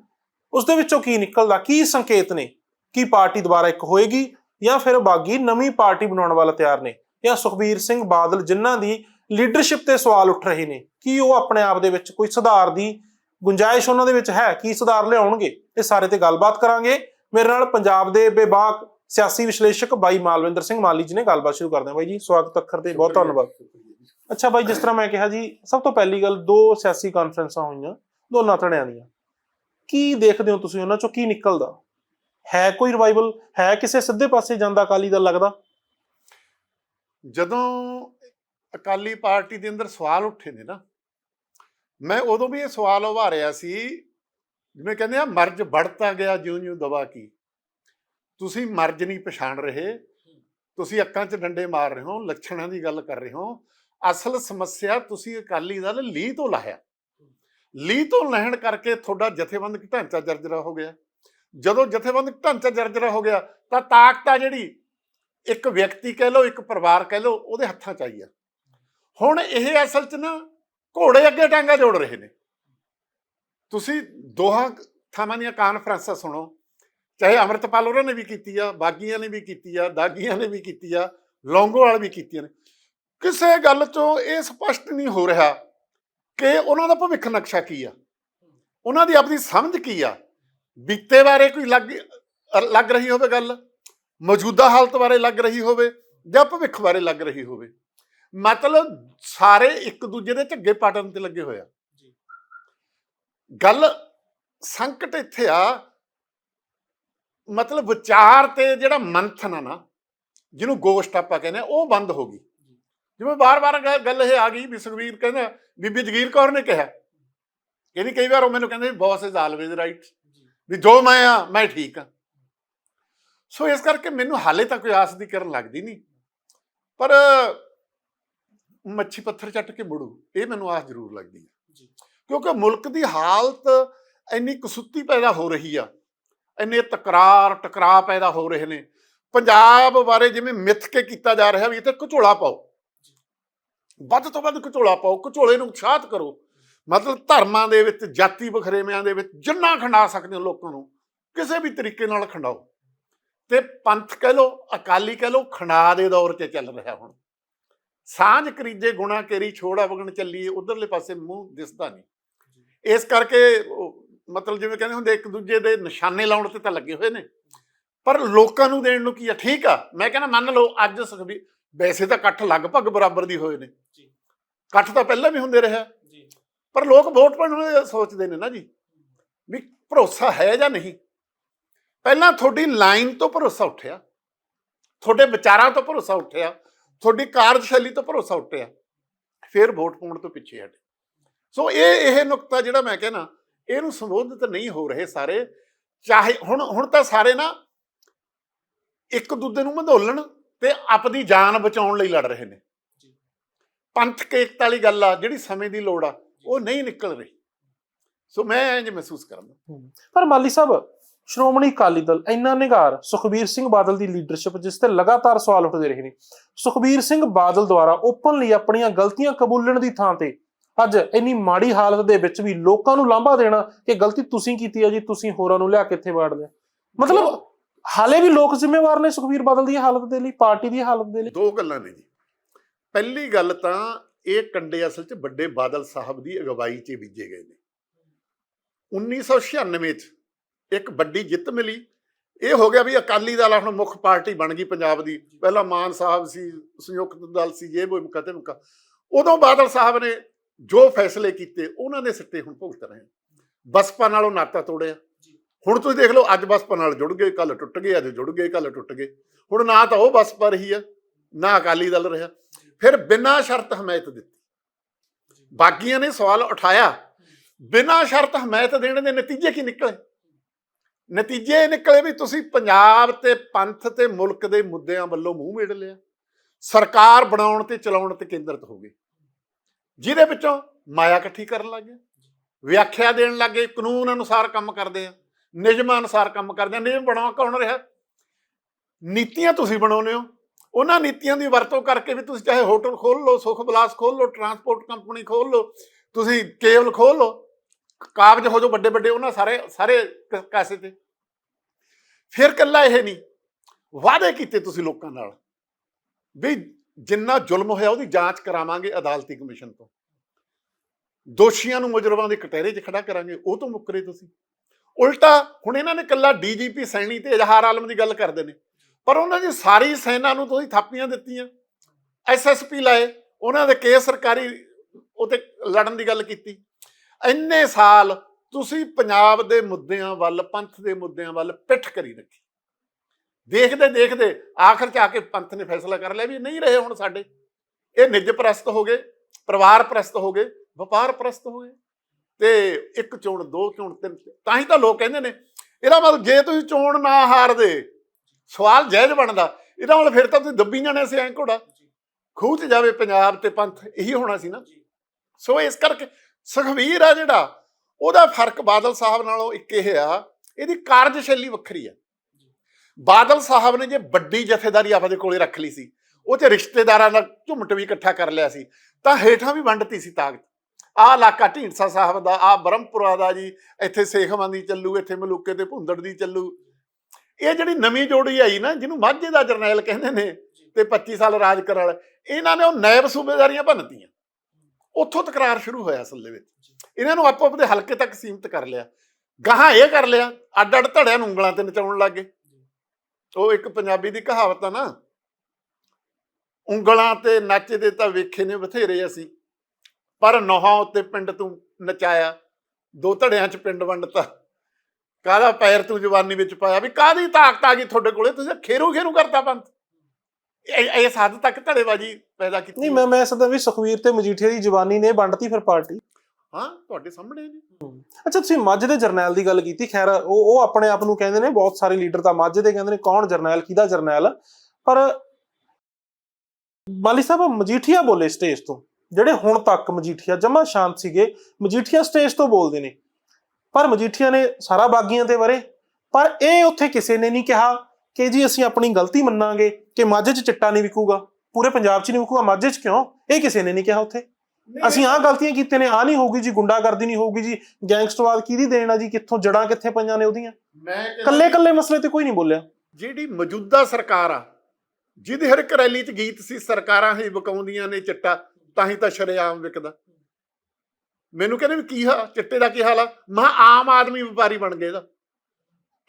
ਉਸ ਦੇ ਵਿੱਚੋਂ ਕੀ ਨਿਕਲਦਾ, ਕੀ ਸੰਕੇਤ ਨੇ? ਕੀ ਪਾਰਟੀ ਦੁਬਾਰਾ ਇੱਕ ਹੋਏਗੀ ਜਾਂ ਫਿਰ ਬਾਗੀ ਨਵੀਂ ਪਾਰਟੀ ਬਣਾਉਣ ਵਾਲਾ ਤਿਆਰ ਨੇ? ਜਾਂ ਸੁਖਬੀਰ ਸਿੰਘ ਬਾਦਲ ਜਿਨ੍ਹਾਂ ਦੀ ਲੀਡਰਸ਼ਿਪ ਤੇ ਸਵਾਲ ਉੱਠ ਰਹੇ ਨੇ, ਕੀ ਉਹ ਆਪਣੇ ਆਪ ਦੇ ਵਿੱਚ ਕੋਈ ਸੁਧਾਰ ਦੀ ਗੁੰਜਾਇਸ਼ ਉਹਨਾਂ ਦੇ ਵਿੱਚ ਹੈ ਕੀ ਸੁਧਾਰ ਲਿਆਉਣਗੇ ਇਹ ਸਾਰੇ ਤੇ ਗੱਲਬਾਤ ਕਰਾਂਗੇ। ਮੇਰੇ ਨਾਲ ਪੰਜਾਬ ਦੇ ਬੇਬਾਕ ਸਿਆਸੀ ਵਿਸ਼ਲੇਸ਼ਕ ਬਾਈ ਮਾਲਵਿੰਦਰ ਸਿੰਘ ਮਾਲੀ ਜੀ ਨੇ ਗੱਲਬਾਤ ਸ਼ੁਰੂ ਕਰਦੇ ਹਾਂ ਬਾਈ ਜੀ। ਸਵਾਗਤ ਅੱਖਰ ਤੇ ਬਹੁਤ ਧੰਨਵਾਦ। ਅੱਛਾ ਬਾਈ ਜਿਸ ਤਰ੍ਹਾਂ ਮੈਂ ਕਿਹਾ ਜੀ ਸਭ ਤੋਂ ਪਹਿਲੀ ਗੱਲ ਦੋ ਸਿਆਸੀ ਕਾਨਫਰੰਸਾਂ ਹੋਈਆਂ ਦੋਨਾਂ ਧੜਿਆਂ ਦੀਆਂ। ਕੀ ਦੇਖਦੇ ਹੋ ਤੁਸੀਂ ਉਹਨਾਂ ਚੋਂ? ਕੀ ਨਿਕਲਦਾ? ਹੈ ਕੋਈ ਰਿਵਾਈਵਲ ਹੈ ਕਿਸੇ ਸਿੱਧੇ ਪਾਸੇ ਜਾਂਦਾ ਅਕਾਲੀ ਦਲ ਲੱਗਦਾ? ਜਦੋਂ ਅਕਾਲੀ ਪਾਰਟੀ ਦੇ ਅੰਦਰ ਸਵਾਲ ਉੱਠੇ ਨੇ ਨਾ ਮੈਂ ਉਦੋਂ ਵੀ ਇਹ ਸਵਾਲ ਉਭਾਰਿਆ ਸੀ, ਜਿਵੇਂ ਕਹਿੰਦੇ ਆ, ਮਰਜ ਵੜਤਾ ਗਿਆ ਜਿਉਂ-ਜਿਉਂ ਦਵਾ ਕੀ। ਤੁਸੀਂ ਮਰਜ ਨਹੀਂ ਪਛਾਣ ਰਹੇ, ਤੁਸੀਂ ਅੱਖਾਂ 'ਚ ਡੰਡੇ ਮਾਰ ਰਹੇ ਹੋ, ਲੱਛਣਾਂ ਦੀ ਗੱਲ ਕਰ ਰਹੇ ਹੋ। ਅਸਲ ਸਮੱਸਿਆ ਤੁਸੀਂ ਅਕਾਲੀ ਦਲ ਲੀ ਤੋਂ ਲਾਇਆ ਲੀ ਤੋਂ ਲਹਿਣ ਕਰਕੇ ਤੁਹਾਡਾ ਜਥੇਬੰਦਕ ਢਾਂਚਾ ਜਰਜਰਾ ਹੋ ਗਿਆ। ਜਦੋਂ ਜਥੇਬੰਦਕ ਢਾਂਚਾ ਜਰਜਰਾ ਹੋ ਗਿਆ, ਤਾਂ ਤਾਕਤ ਆ ਜਿਹੜੀ, ਇੱਕ ਵਿਅਕਤੀ ਕਹਿ ਲਓ, ਇੱਕ ਪਰਿਵਾਰ ਕਹਿ ਲਓ, ਉਹਦੇ ਹੱਥਾਂ 'ਚ ਆਈ ਆ। ਹੁਣ ਇਹ ਅਸਲ 'ਚ ਨਾ ਘੋੜੇ ਅੱਗੇ ਟਾਂਗਾ ਜੋੜ ਰਹੇ ਨੇ। ਤੁਸੀਂ ਦੋਹਾਂ ਥਾਵਾਂ ਦੀਆਂ ਕਾਨਫਰੰਸਾਂ ਸੁਣੋ। ਚਾਹੇ ਅਮਰਤਪਾਲ ਉਹਨਾਂ ਨੇ ਵੀ ਕੀਤੀ ਆ, ਬਾਗੀਆਂ ਨੇ ਵੀ ਕੀਤੀ ਆ, ਦਾਗੀਆਂ ਨੇ ਵੀ ਕੀਤੀ ਆ, ਲੌਂਗੋਵਾਲ ਵੀ ਕੀਤੀਆਂ ਨੇ। ਕਿਸੇ ਗੱਲ 'ਚੋਂ ਇਹ ਸਪਸ਼ਟ ਨਹੀਂ ਹੋ ਰਿਹਾ ਕਿ ਉਹਨਾਂ ਦਾ ਭਵਿੱਖ ਨਕਸ਼ਾ ਕੀ ਆ। ਉਹਨਾਂ ਦੀ ਆਪਣੀ ਸਮਝ ਕੀ ਆ। ਬੀਤੇ ਬਾਰੇ ਕੋਈ ਲੱਗ ਲੱਗ ਰਹੀ ਹੋਵੇ ਗੱਲ, ਮੌਜੂਦਾ ਹਾਲਤ ਬਾਰੇ ਲੱਗ ਰਹੀ ਹੋਵੇ ਜਾਂ ਭਵਿੱਖ ਬਾਰੇ ਲੱਗ ਰਹੀ ਹੋਵੇ। ਮਤਲਬ ਸਾਰੇ ਇੱਕ ਦੂਜੇ ਦੇ ਝੱਗੇ ਪਾਟਣ ਤੇ ਲੱਗੇ ਹੋਇਆ ਗੱਲ ਸੰਕਟ ਇੱਥੇ ਆ ਮਤਲਬ ਵਿਚਾਰ ਤੇ ਜਿਹੜਾ ਮੰਥਨ ਆ ਨਾ ਜਿਹਨੂੰ ਗੋਸ਼ਟ ਆਪਾਂ ਕਹਿੰਦੇ ਆ ਉਹ ਬੰਦ ਹੋ ਗਈ। ਜਿਵੇਂ ਬਾਰ-ਬਾਰ ਗੱਲ ਇਹ ਆ ਗਈ ਵੀ ਸੁਖਵੀਰ ਕਹਿੰਦਾ ਬੀਬੀ ਜਗੀਰ ਕੌਰ ਨੇ ਕਿਹਾ। ਕਹਿੰਦੀ ਕਈ ਵਾਰ ਉਹ ਮੈਨੂੰ ਕਹਿੰਦੇ ਬੌਸ ਇਜ਼ ਆਲਵੇਜ਼ ਰਾਈਟ ਵੀ ਜੋ ਮੈਂ ਆ ਮੈਂ ਠੀਕ ਆ। ਸੋ ਇਸ ਕਰਕੇ ਮੈਨੂੰ ਹਾਲੇ ਤੱਕ ਕੋਈ ਆਸ ਦੀ ਕਰਨ ਲੱਗਦੀ ਨਹੀਂ। ਪਰ ਮੱਛੀ ਪੱਥਰ ਚੱਟ ਕੇ ਮੁੜੂ। ਇਹ ਮੈਨੂੰ ਆਸ ਜ਼ਰੂਰ ਲੱਗਦੀ ਹੈ ਕਿਉਂਕਿ ਮੁਲਕ ਦੀ ਹਾਲਤ ਇੰਨੀ ਕਸੁੱਤੀ ਪੈਦਾ ਹੋ ਰਹੀ ਆ। ਇੰਨੇ ਤਕਰਾਰ ਟਕਰਾਅ ਪੈਦਾ ਹੋ ਰਹੇ ਨੇ। ਪੰਜਾਬ ਬਾਰੇ ਜਿਵੇਂ ਮਿੱਥ ਕੇ ਕੀਤਾ ਜਾ ਰਿਹਾ ਵੀ ਇੱਥੇ ਘਚੋਲਾ ਪਾਓ। ਵੱਧ ਤੋਂ ਵੱਧ ਘਚੋਲਾ ਪਾਓ ਘਚੋਲੇ ਨੂੰ ਉਤਸ਼ਾਹਤ ਕਰੋ। ਮਤਲਬ ਧਰਮਾਂ ਦੇ ਵਿੱਚ ਜਾਤੀ ਬਖਰੇਵਿਆਂ ਦੇ ਵਿੱਚ ਜਿੰਨਾ ਖੰਡਾ ਸਕਦੇ ਹੋ ਲੋਕਾਂ ਨੂੰ ਕਿਸੇ ਵੀ ਤਰੀਕੇ ਨਾਲ ਖੰਡਾਓ। ਤੇ ਪੰਥ ਕਹਿ ਲੋ ਅਕਾਲੀ ਕਹਿ ਲੋ ਖੰਡਾ ਦੇ ਦੌਰ 'ਚ ਚੱਲ ਰਿਹਾ ਹੁਣ। ਸਾਂਝ ਕਰੀਜੇ ਗੁਣਾ ਕੇਰੀ ਛੋੜਾ ਵਗਣ ਚੱਲੀਏ ਉਧਰਲੇ ਪਾਸੇ ਮੂੰਹ ਦਿਸਦਾ ਨਹੀਂ। ਇਸ ਕਰਕੇ ਮਤਲਬ ਜਿਵੇਂ ਕਹਿੰਦੇ ਹੁੰਦੇ ਇੱਕ ਦੂਜੇ ਦੇ ਨਿਸ਼ਾਨੇ ਲਾਉਣ ਤੇ ਤਾਂ ਲੱਗੇ ਹੋਏ ਨੇ। ਪਰ ਲੋਕਾਂ ਨੂੰ ਦੇਣ ਨੂੰ ਕੀ ਆ? ਠੀਕ ਆ। ਮੈਂ ਕਹਿੰਦਾ ਮੰਨ ਲਓ ਅੱਜ ਸੁਖਬੀ ਵੈਸੇ ਤਾਂ ਇਕੱਠ ਲਗਭਗ ਬਰਾਬਰ ਦੀ ਹੋਏ ਨੇ। ਜੀ। ਇਕੱਠ ਤਾਂ ਪਹਿਲਾਂ ਵੀ ਹੁੰਦੇ ਰਿਹਾ। ਜੀ। ਪਰ ਲੋਕ ਵੋਟ ਪਾਉਣ ਵੇਲੇ ਸੋਚਦੇ ਨੇ ਨਾ ਜੀ ਵੀ ਭਰੋਸਾ ਹੈ ਜਾਂ ਨਹੀਂ? ਪਹਿਲਾਂ ਤੁਹਾਡੀ ਲਾਈਨ ਤੋਂ ਭਰੋਸਾ ਉੱਠਿਆ। ਤੁਹਾਡੇ ਵਿਚਾਰਾਂ ਤੋਂ ਭਰੋਸਾ ਉੱਠਿਆ। ਤੁਹਾਡੀ ਕਾਰਜਸ਼ੈਲੀ ਤੋਂ ਭਰੋਸਾ ਉੱਠਿਆ ਫਿਰ ਵੋਟ ਪਾਉਣ ਤੋਂ ਪਿੱਛੇ ਹਟੇ। ਸੋ ਇਹ ਇਹ ਨੁਕਤਾ ਜਿਹੜਾ ਮੈਂ ਕਹਿੰਦਾ ਇਹਨੂੰ ਸੰਬੋਧਿਤ ਨਹੀਂ ਹੋ ਰਹੇ ਸਾਰੇ। ਚਾਹੇ ਹੁਣ ਹੁਣ ਤਾਂ ਸਾਰੇ ਨਾ ਇੱਕ ਦੂਜੇ ਨੂੰ ਮਧੋਲਣ ਤੇ ਆਪਣੀ ਜਾਨ ਬਚਾਉਣ ਲਈ ਲੜ ਰਹੇ ਨੇ। ਪੰਥਕ ਏਕਤਾ ਵਾਲੀ ਗੱਲ ਆ ਜਿਹੜੀ ਸਮੇਂ ਦੀ ਲੋੜ ਆ ਉਹ ਨਹੀਂ ਨਿਕਲ ਰਹੀ। ਸੋ ਮੈਂ ਇੰਜ ਮਹਿਸੂਸ ਕਰਦਾ। ਪਰ ਮਾਲੀ ਸਾਹਿਬ ਸ਼੍ਰੋਮਣੀ ਅਕਾਲੀ ਦਲ ਇੰਨਾ ਨਿਗਾਰ ਸੁਖਬੀਰ ਸਿੰਘ ਬਾਦਲ ਦੀ ਲੀਡਰਸ਼ਿਪ ਜਿਸ ਤੇ ਲਗਾਤਾਰ ਸਵਾਲ ਉੱਠਦੇ ਰਹੇ ਨੇ। ਸੁਖਬੀਰ ਸਿੰਘ ਬਾਦਲ ਦੁਆਰਾ ਓਪਨਲੀ ਆਪਣੀਆਂ ਗਲਤੀਆਂ ਕਬੂਲਣ ਦੀ ਥਾਂ ਤੇ ਅੱਜ ਇੰਨੀ ਮਾੜੀ ਹਾਲਤ ਦੇ ਵਿੱਚ ਵੀ ਲੋਕਾਂ ਨੂੰ ਲਾਂਭਾ ਦੇਣਾ ਕਿ ਗਲਤੀ ਤੁਸੀਂ ਕੀਤੀ ਹੈ ਜੀ, ਤੁਸੀਂ ਹੋਰਾਂ ਨੂੰ ਲਿਆ ਕੇ ਵਾੜਦੇ ਵਾੜ ਮਤਲਬ ਹਾਲੇ ਵੀ ਲੋਕ ਜ਼ਿੰਮੇਵਾਰ ਨੇ ਸੁਖਬੀਰ ਬਾਦਲ ਦੀ ਹਾਲਤ ਦੇ ਲਈ, ਪਾਰਟੀ ਦੀ ਹਾਲਤ ਦੇ ਲਈ। ਦੋ ਗੱਲਾਂ ਨੇ ਜੀ। ਪਹਿਲੀ ਗੱਲ ਤਾਂ ਇਹ ਕੰਡੇ ਅਸਲ 'ਚ ਵੱਡੇ ਬਾਦਲ ਸਾਹਿਬ ਦੀ ਅਗਵਾਈ 'ਚ ਬੀਜੇ ਗਏ ਨੇ। 1996 'ਚ ਇੱਕ ਵੱਡੀ ਜਿੱਤ ਮਿਲੀ। ਇਹ ਹੋ ਗਿਆ ਵੀ ਅਕਾਲੀ ਦਲ ਹੁਣ ਮੁੱਖ ਪਾਰਟੀ ਬਣ ਗਈ ਪੰਜਾਬ ਦੀ। ਪਹਿਲਾਂ ਮਾਨ ਸਾਹਿਬ ਸੀ, ਸੰਯੁਕਤ ਦਲ ਸੀ ਇਹ ਉਹ ਮੁਕਤੇ ਮੁਕਾ। ਉਦੋਂ ਬਾਦਲ ਸਾਹਿਬ ਨੇ ਜੋ ਫੈਸਲੇ ਕੀਤੇ, ਉਹਨਾਂ ਦੇ ਸਿੱਟੇ ਹੁਣ ਭੁਗਤ ਰਹੇ ਬਸਪਾ ਨਾਲੋਂ ਨਾਤਾ ਤੋੜਿਆ। ਹੁਣ ਤੁਸੀਂ ਦੇਖ ਲਓ, ਅੱਜ ਬਸਪਾ ਨਾਲ ਜੁੜ ਗਏ ਕੱਲ ਟੁੱਟ ਗਏ, ਅੱਜ ਜੁੜ ਗਏ ਕੱਲ ਟੁੱਟ ਗਏ। ਹੁਣ ਨਾ ਤਾਂ ਉਹ ਬਸਪਾ ਰਹੀ ਆ, ਨਾ ਅਕਾਲੀ ਦਲ ਰਿਹਾ। ਫਿਰ ਬਿਨਾਂ ਸ਼ਰਤ ਹਮਾਇਤ ਦਿੱਤੀ। ਬਾਗੀਆਂ ਨੇ ਸਵਾਲ ਉਠਾਇਆ। ਬਿਨਾਂ ਸ਼ਰਤ ਹਮਾਇਤ ਦੇਣ ਦੇ ਨਤੀਜੇ ਕੀ ਨਿਕਲੇ? ਨਤੀਜੇ ਇਹ ਨਿਕਲੇ ਵੀ ਤੁਸੀਂ ਪੰਜਾਬ ਤੇ ਪੰਥ ਤੇ ਮੁਲਕ ਦੇ ਮੁੱਦਿਆਂ ਵੱਲੋਂ ਮੂੰਹ ਮੇੜ ਲਿਆ। ਸਰਕਾਰ ਬਣਾਉਣ ਤੇ ਚਲਾਉਣ ਤੇ ਕੇਂਦਰਿਤ ਹੋ ਗਏ ਜਿਹਦੇ ਵਿੱਚੋਂ ਮਾਇਆ ਇਕੱਠੀ ਕਰਨ ਲੱਗ ਗਏ। ਵਿਆਖਿਆ ਦੇਣ ਲੱਗ ਗਏ। ਕਾਨੂੰਨ ਅਨੁਸਾਰ ਕੰਮ ਕਰਦੇ ਆ। ਨਿਯਮਾਂ ਅਨੁਸਾਰ ਕੰਮ ਕਰਦੇ ਆ। ਨਿਯਮ ਬਣਾਉ ਕੌਣ ਰਿਹਾ? ਨੀਤੀਆਂ ਤੁਸੀਂ ਬਣਾਉਂਦੇ ਹੋ। ਉਹਨਾਂ ਨੀਤੀਆਂ ਦੀ ਵਰਤੋਂ ਕਰਕੇ ਵੀ ਤੁਸੀਂ ਚਾਹੇ ਹੋਟਲ ਖੋਲ ਲਓ ਸੁਖ ਬਲਾਸ ਖੋਲ ਲਓ, ਟਰਾਂਸਪੋਰਟ ਕੰਪਨੀ ਖੋਲ ਲਓ, ਤੁਸੀਂ ਕੇਵਲ ਖੋਲ ਲਓ ਕਾਗਜ਼ ਹੋ ਜੋ ਵੱਡੇ ਵੱਡੇ ਉਹਨਾਂ ਸਾਰੇ ਸਾਰੇ ਕ- ਕਾਸੇ ਤੇ। ਫਿਰ ਕੱਲਾ ਇਹ ਨਹੀਂ। ਵਾਅਦੇ ਕੀਤੇ ਤੁਸੀਂ ਲੋਕਾਂ ਨਾਲ ਵੀ ਜਿੰਨਾ ਜ਼ੁਲਮ ਹੋਇਆ ਉਹਦੀ ਜਾਂਚ ਕਰਾਵਾਂਗੇ ਅਦਾਲਤੀ ਕਮਿਸ਼ਨ ਤੋਂ। ਦੋਸ਼ੀਆਂ ਨੂੰ ਮੁਜਰਮਾਂ ਦੇ ਕਟਹਿਰੇ 'ਚ ਖੜਾ ਕਰਾਂਗੇ, ਉਹ ਤੋਂ ਮੁੱਕਰੇ ਤੁਸੀਂ। ਉਲਟਾ ਹੁਣ ਇਹਨਾਂ ਨੇ ਕੱਲਾ ਡੀਜੀਪੀ ਸੈਣੀ ਤੇ ਇਜ਼ਹਾਰ ਆਲਮ ਦੀ ਗੱਲ ਕਰਦੇ ਨੇ। ਪਰ ਉਹਨਾਂ ਦੀ ਸਾਰੀ ਸੈਨਾ ਨੂੰ ਤੁਸੀਂ ਥਾਪੀਆਂ ਦਿੱਤੀਆਂ। ਐਸਐਸਪੀ ਲਾਏ, ਉਹਨਾਂ ਦੇ ਕੇਸ ਸਰਕਾਰੀ ਉਤੇ ਲੜਨ ਦੀ ਗੱਲ ਕੀਤੀ। ਇੰਨੇ ਸਾਲ ਤੁਸੀਂ ਪੰਜਾਬ ਦੇ ਮੁੱਦਿਆਂ ਵੱਲ ਪੰਥ ਦੇ ਮੁੱਦਿਆਂ ਵੱਲ ਪਿੱਠ ਕਰੀ ਰੱਖੀ। ਦੇਖਦੇ ਦੇਖਦੇ ਆਖਰ ਚ ਆ ਕੇ ਪੰਥ ਨੇ ਫੈਸਲਾ ਕਰ ਲਿਆ ਵੀ ਨਹੀਂ ਰਹੇ ਹੁਣ ਸਾਡੇ। ਇਹ ਨਿੱਜ ਪ੍ਰਸਤ ਹੋ ਗਏ ਪਰਿਵਾਰ ਪ੍ਰਸਤ ਹੋ ਗਏ ਵਪਾਰ ਪ੍ਰਸਤ ਹੋ ਗਏ। ਤੇ ਇੱਕ ਚੋਣ ਦੋ ਚੋਣ ਤਿੰਨ ਤਾਂ ਹੀ ਤਾਂ ਲੋਕ ਕਹਿੰਦੇ ਨੇ ਇਹਦਾ ਮਤਲਬ ਜੇ ਤੁਸੀਂ ਚੋਣ ਨਾ ਹਾਰਦੇ ਸਵਾਲ ਜਾਇਜ਼ ਬਣਦਾ। ਇਹਦਾ ਮਤਲਬ ਫਿਰ ਤਾਂ ਤੁਸੀਂ ਦੱਬੀ ਜਾਣੇ ਸੀ ਐਂ ਘੋੜਾ। ਖੂਹ 'ਚ ਜਾਵੇ ਪੰਜਾਬ ਤੇ ਪੰਥ ਇਹੀ ਹੋਣਾ ਸੀ ਨਾ। ਸੋ ਇਸ ਕਰਕੇ ਸੁਖਵੀਰ ਆ ਜਿਹੜਾ, ਉਹਦਾ ਫ਼ਰਕ ਬਾਦਲ ਸਾਹਿਬ ਨਾਲੋਂ ਇੱਕ ਇਹ ਆ, ਇਹਦੀ ਕਾਰਜਸ਼ੈਲੀ ਵੱਖਰੀ ਆ। ਬਾਦਲ ਸਾਹਿਬ ਨੇ ਜੇ ਵੱਡੀ ਜਥੇਦਾਰੀ ਆਪਦੇ ਕੋਲੇ ਰੱਖ ਲਈ ਸੀ, ਉਹ ਤੇ ਰਿਸ਼ਤੇਦਾਰਾਂ ਦਾ ਝੁੰਮਟ ਵੀ ਇਕੱਠਾ ਕਰ ਲਿਆ ਸੀ, ਤਾਂ ਹੇਠਾਂ ਵੀ ਵੰਡਤੀ ਸੀ ਤਾਕਤ। ਆਹ ਇਲਾਕਾ ਢੀਂਡਸਾ ਸਾਹਿਬ ਦਾ, ਆਹ ਬ੍ਰਹਮਪੁਰਾ ਦਾ ਜੀ, ਇੱਥੇ ਸੇਖਵਾਂ ਦੀ ਚੱਲੂ, ਇੱਥੇ ਮਲੂਕੇ ਤੇ ਭੁੰਦੜ ਦੀ ਚੱਲੂ। ਇਹ ਜਿਹੜੀ ਨਵੀਂ ਜੋੜੀ ਆਈ ਨਾ, ਜਿਹਨੂੰ ਮਾਝੇ ਦਾ ਜਰਨੈਲ ਕਹਿੰਦੇ ਨੇ, ਤੇ 25 ਸਾਲ ਰਾਜ ਕਰਨ ਵਾਲਾ, ਇਹਨਾਂ ਨੇ ਉਹ ਨਾਇਬ ਸੂਬੇਦਾਰੀਆਂ ਭੰਨਤੀਆਂ। ਉੱਥੋਂ ਤਕਰਾਰ ਸ਼ੁਰੂ ਹੋਇਆ ਅਸਲ ਦੇ ਵਿੱਚ। ਇਹਨਾਂ ਨੂੰ ਆਪੋ ਆਪਦੇ ਹਲਕੇ ਤੱਕ ਸੀਮਿਤ ਕਰ ਲਿਆ। ਗਾਹਾਂ ਇਹ ਕਰ ਲਿਆ ਅੱਡ ਅੱਡ ਧੜਿਆਂ ਨੂੰ ਉਂਗਲਾਂ ਤੇ ਨਚਾਉਣ ਲੱਗੇ ਉਹ ਇੱਕ ਪੰਜਾਬੀ ਦੀ ਕਹਾਵਤ ਆ ਨਾ ਉਂਗਲਾਂ ਤੇ ਨੱਚਦੇ ਤਾਂ ਵੇਖੇ ਨੇ ਬਥੇਰੇ ਅਸੀਂ ਪਰ ਨੋਹਾਂ ਉੱਤੇ ਪਿੰਡ ਤੂੰ ਨਚਾਇਆ ਦੋ ਧੜਿਆਂ 'ਚ ਪਿੰਡ ਵੰਡਤਾ। ਕਾਹਦਾ ਪੈਰ ਤੂੰ ਜਵਾਨੀ ਵਿੱਚ ਪਾਇਆ? ਵੀ ਕਾਹਦੀ ਤਾਕਤ ਆ ਗਈ ਤੁਹਾਡੇ ਕੋਲੇ? ਤੁਸੀਂ ਖੇਰੂ ਖੇਰੂ ਕਰਤਾ ਪੰਥ। ਇਹ ਇਸ ਹੱਦ ਤੱਕ ਧੜੇਬਾਜੀ ਪੈਦਾ ਕੀਤੀ ਨਹੀਂ ਮੈਂ ਮੈਂ ਸਦਾ ਵੀ ਸੁਖਵੀਰ ਤੇ ਮਜੀਠੀਆ ਦੀ ਜਵਾਨੀ ਨੇ ਵੰਡਤੀ ਫਿਰ ਪਾਰਟੀ। ਹਾਂ ਤੁਹਾਡੇ ਸਾਹਮਣੇ ਜੀ ਅੱਛਾ ਤੁਸੀਂ ਮੱਝ ਦੇ ਜਰਨੈਲ ਦੀ ਗੱਲ ਕੀਤੀ। ਖੈਰ ਉਹ ਉਹ ਆਪਣੇ ਆਪ ਨੂੰ ਕਹਿੰਦੇ ਨੇ ਬਹੁਤ ਸਾਰੇ ਲੀਡਰ ਤਾਂ ਮੱਝ ਦੇ ਕਹਿੰਦੇ ਨੇ ਕੌਣ ਜਰਨੈਲ ਕਿਹਦਾ ਜਰਨੈਲ? ਪਰ ਮਾਲੀ ਸਾਹਿਬ ਮਜੀਠੀਆ ਬੋਲੇ ਸਟੇਜ ਤੋਂ। ਜਿਹੜੇ ਹੁਣ ਤੱਕ ਮਜੀਠੀਆ ਜਮਾ ਸ਼ਾਂਤ ਸੀਗੇ ਮਜੀਠੀਆ ਸਟੇਜ ਤੋਂ ਬੋਲਦੇ ਨੇ। ਪਰ ਮਜੀਠੀਆ ਨੇ ਸਾਰਾ ਬਾਗੀਆਂ ਤੇ ਵਰੇ। ਪਰ ਇਹ ਉੱਥੇ ਕਿਸੇ ਨੇ ਨਹੀਂ ਕਿਹਾ। ਕਿ ਜੀ ਅਸੀਂ ਆਪਣੀ ਗਲਤੀ ਮੰਨਾਂਗੇ ਕਿ ਮੱਝ 'ਚ ਚਿੱਟਾ ਨਹੀਂ ਵਿਕੂਗਾ? ਪੂਰੇ ਪੰਜਾਬ 'ਚ ਨਹੀਂ ਵਿਕੂਗਾ ਮੱਝ 'ਚ ਕਿਉਂ? ਇਹ ਕਿਸੇ ਨੇ ਨਹੀਂ ਕਿਹਾ ਉੱਥੇ। ਅਸੀਂ ਆਹ ਗਲਤੀਆਂ ਕੀਤੀਆਂ ਨੇ ਆ ਨਹੀਂ ਹੋਊਗੀ ਜੀ ਗੁੰਡਾਗਰਦੀ ਨਹੀਂ ਹੋਊਗੀ ਜੀ ਗੈਂਗਸਟਰਵਾਦ ਕਿਹਦੀ ਦੇਣ ਆ ਜੀ ਕਿੱਥੋਂ ਜੜਾਂ ਕਿੱਥੇ ਪਈਆਂ ਨੇ ਉਹਦੀਆਂ? ਮੈਂ ਕੱਲੇ ਕੱਲੇ ਮਸਲੇ ਤੇ ਕੋਈ ਨਹੀਂ ਬੋਲਿਆ। ਜਿਹੜੀ ਮੌਜੂਦਾ ਸਰਕਾਰ ਆ ਜਿਹਦੀ ਹਰ ਇੱਕ ਰੈਲੀ 'ਚ ਗੀਤ ਸੀ ਸਰਕਾਰਾਂ ਹੀ ਬਕਾਉਂਦੀਆਂ ਨੇ ਚਿੱਟਾ ਤਾਂ ਹੀ ਤਾਂ ਸ਼ਰੇਆਮ ਵਿਕਦਾ। ਮੈਨੂੰ ਕਹਿੰਦੇ ਵੀ ਕੀ ਹਾ ਚਿੱਟੇ ਦਾ ਕੀ ਹਾਲ ਆ? ਮੈਂ ਆਮ ਆਦਮੀ ਵਪਾਰੀ ਬਣ ਗਏ ਦਾ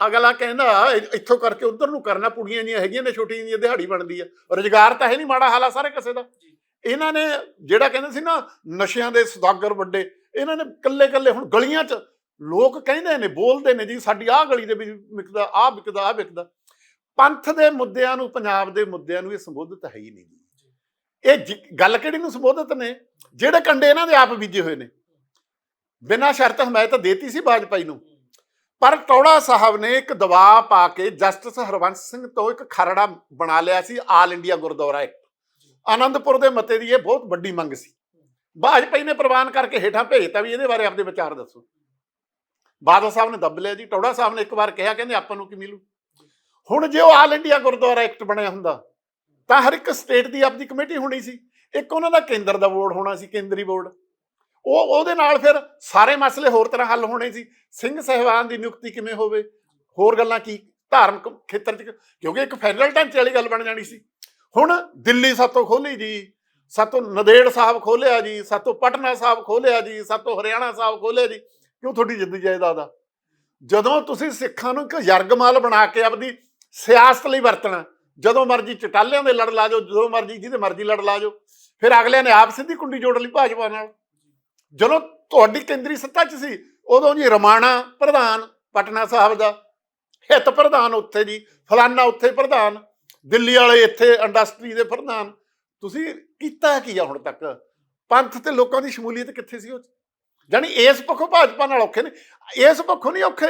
ਅਗਲਾ ਕਹਿੰਦਾ ਇੱਥੋਂ ਕਰਕੇ ਉਧਰ ਨੂੰ ਕਰਨਾ ਪੁੜੀਆਂ ਜੀਆਂ ਹੈਗੀਆਂ ਨੇ ਛੋਟੀਆਂ ਜੀਆਂ ਦਿਹਾੜੀ ਬਣਦੀ ਆ। ਰੋਜ਼ਗਾਰ ਤਾਂ ਹੈ ਨਹੀਂ ਮਾੜਾ ਹਾਲ ਸਾਰੇ ਕਿਸੇ ਦਾ। ਇਹਨਾਂ ਨੇ ਜਿਹੜਾ ਕਹਿੰਦੇ ਸੀ ਨਾ ਨਸ਼ਿਆਂ ਦੇ ਸੁਦਾਗਰ ਵੱਡੇ ਇਹਨਾਂ ਨੇ ਕੱਲੇ ਕੱਲੇ ਹੁਣ ਗਲੀਆਂ 'ਚ ਲੋਕ ਕਹਿੰਦੇ ਨੇ ਬੋਲਦੇ ਨੇ ਜੀ ਸਾਡੀ ਆਹ ਗਲੀ ਦੇ ਵਿੱਚ ਵਿਕਦਾ ਆਹ ਵਿਕਦਾ ਆਹ ਵਿਕਦਾ। ਪੰਥ ਦੇ ਮੁੱਦਿਆਂ ਨੂੰ ਪੰਜਾਬ ਦੇ ਮੁੱਦਿਆਂ ਨੂੰ ਇਹ ਸੰਬੋਧਿਤ ਹੈ ਹੀ ਨਹੀਂ ਜੀ। ਇਹ ਗੱਲ ਕਿਹੜੀ ਨੂੰ ਸੰਬੋਧਿਤ ਨੇ? ਜਿਹੜੇ ਕੰਡੇ ਇਹਨਾਂ ਦੇ ਆਪ ਬੀਜੇ ਹੋਏ ਨੇ। ਬਿਨਾਂ ਸ਼ਰਤ ਹਮਾਇਤ ਦੇਤੀ ਸੀ ਬਾਜਪਾਈ ਨੂੰ। ਪਰ ਟੌੜਾ ਸਾਹਿਬ ਨੇ ਇੱਕ ਦਬਾਅ ਪਾ ਕੇ ਜਸਟਿਸ ਹਰਵੰਸ ਸਿੰਘ ਤੋਂ ਇੱਕ ਖਰੜਾ ਬਣਾ ਲਿਆ ਸੀ, all India Gurdwara act Anandpur ਦੇ ਮਤੇ ਦੀ ਇਹ ਬਹੁਤ ਵੱਡੀ ਮੰਗ ਸੀ। ਬਾਜਪਾਈ ਨੇ ਪ੍ਰਵਾਨ ਕਰਕੇ ਹੇਠਾਂ ਭੇਜਤਾ ਵੀ ਇਹਦੇ ਬਾਰੇ ਆਪਦੇ ਵਿਚਾਰ ਦੱਸੋ। ਬਾਦਲ ਸਾਹਿਬ ਨੇ ਦੱਬ ਲਿਆ ਜੀ, ਟੌੜਾ ਸਾਹਿਬ ਨੇ ਇੱਕ ਵਾਰ ਕਿਹਾ, ਕਹਿੰਦੇ ਆਪਾਂ ਨੂੰ ਕੀ ਮਿਲੂ? ਹੁਣ ਜੇ ਉਹ ਆਲ ਇੰਡੀਆ ਗੁਰਦੁਆਰਾ ਐਕਟ ਬਣਿਆ ਹੁੰਦਾ, ਤਾਂ ਹਰ ਇੱਕ ਸਟੇਟ ਦੀ ਆਪਦੀ ਕਮੇਟੀ ਹੋਣੀ ਸੀ। ਇੱਕ ਉਹਨਾਂ ਦਾ ਕੇਂਦਰ ਦਾ ਬੋਰਡ ਹੋਣਾ ਸੀ, ਕੇਂਦਰੀ ਬੋਰਡ। ਉਹ ਉਹਦੇ ਨਾਲ ਫਿਰ ਸਾਰੇ ਮਸਲੇ ਹੋਰ ਤਰ੍ਹਾਂ ਹੱਲ ਹੋਣੇ ਸੀ। ਸਿੰਘ ਸਹਿਬਾਨ ਦੀ ਨਿਯੁਕਤੀ ਕਿਵੇਂ ਹੋਵੇ? ਹੋਰ ਗੱਲਾਂ ਕੀ? ਧਾਰਮਿਕ ਖੇਤਰ 'ਚ ਕਿਉਂਕਿ ਇੱਕ ਫੈਡਰਲ ਢਾਂਚੇ ਵਾਲੀ ਗੱਲ ਬਣ ਜਾਣੀ ਸੀ। ਹੁਣ ਦਿੱਲੀ ਸਾਤੋਂ ਖੋਲੀ ਜੀ, ਸਾਤੋਂ ਨਦੇੜ ਸਾਹਿਬ ਖੋਲਿਆ ਜੀ, ਸਾਤੋਂ ਪਟਨਾ ਸਾਹਿਬ ਖੋਲਿਆ ਜੀ, ਸਾਤੋਂ ਹਰਿਆਣਾ ਸਾਹਿਬ ਖੋਲਿਆ ਜੀ। ਕਿਉਂ ਤੁਹਾਡੀ ਜਿੱਦੀ ਜਾਇਦਾਦ ਆ? ਜਦੋਂ ਤੁਸੀਂ ਸਿੱਖਾਂ ਨੂੰ ਇੱਕ ਯਰਗਮਾਲ ਬਣਾ ਕੇ ਆਪਦੀ ਸਿਆਸਤ ਲਈ ਵਰਤਣਾ, ਜਦੋਂ ਮਰਜ਼ੀ ਚਟਾਲਿਆਂ ਦੇ ਲੜ ਲਾ ਜਾਓ, ਜਦੋਂ ਮਰਜ਼ੀ ਜਿਹਦੇ ਮਰਜ਼ੀ ਲੜ ਲਾ ਜਾਓ, ਫਿਰ ਅਗਲਿਆਂ ਨੇ ਆਪ ਸਿੱਧੀ ਕੁੰਡੀ ਜੋੜ ਲਈ ਭਾਜਪਾ ਨਾਲ। ਜਦੋਂ ਤੁਹਾਡੀ ਕੇਂਦਰੀ ਸੱਤਾ 'ਚ ਸੀ ਉਦੋਂ ਜੀ ਰਮਾਣਾ ਪ੍ਰਧਾਨ ਪਟਨਾ ਸਾਹਿਬ ਦਾ ਹਿੱਤ ਪ੍ਰਧਾਨ ਉੱਥੇ ਜੀ ਫਲਾਨਾ ਉੱਥੇ ਪ੍ਰਧਾਨ ਦਿੱਲੀ ਵਾਲੇ ਇੱਥੇ ਇੰਡਸਟਰੀ ਦੇ ਪ੍ਰਧਾਨ। ਤੁਸੀਂ ਕੀਤਾ ਕੀ ਆ ਹੁਣ ਤੱਕ? ਪੰਥ ਤੇ ਲੋਕਾਂ ਦੀ ਸ਼ਮੂਲੀਅਤ ਕਿੱਥੇ ਸੀ ਉਹ? ਜਾਣੀ ਇਸ ਪੱਖੋਂ ਭਾਜਪਾ ਨਾਲ ਔਖੇ ਨੇ। ਇਸ ਪੱਖੋਂ ਨਹੀਂ ਔਖੇ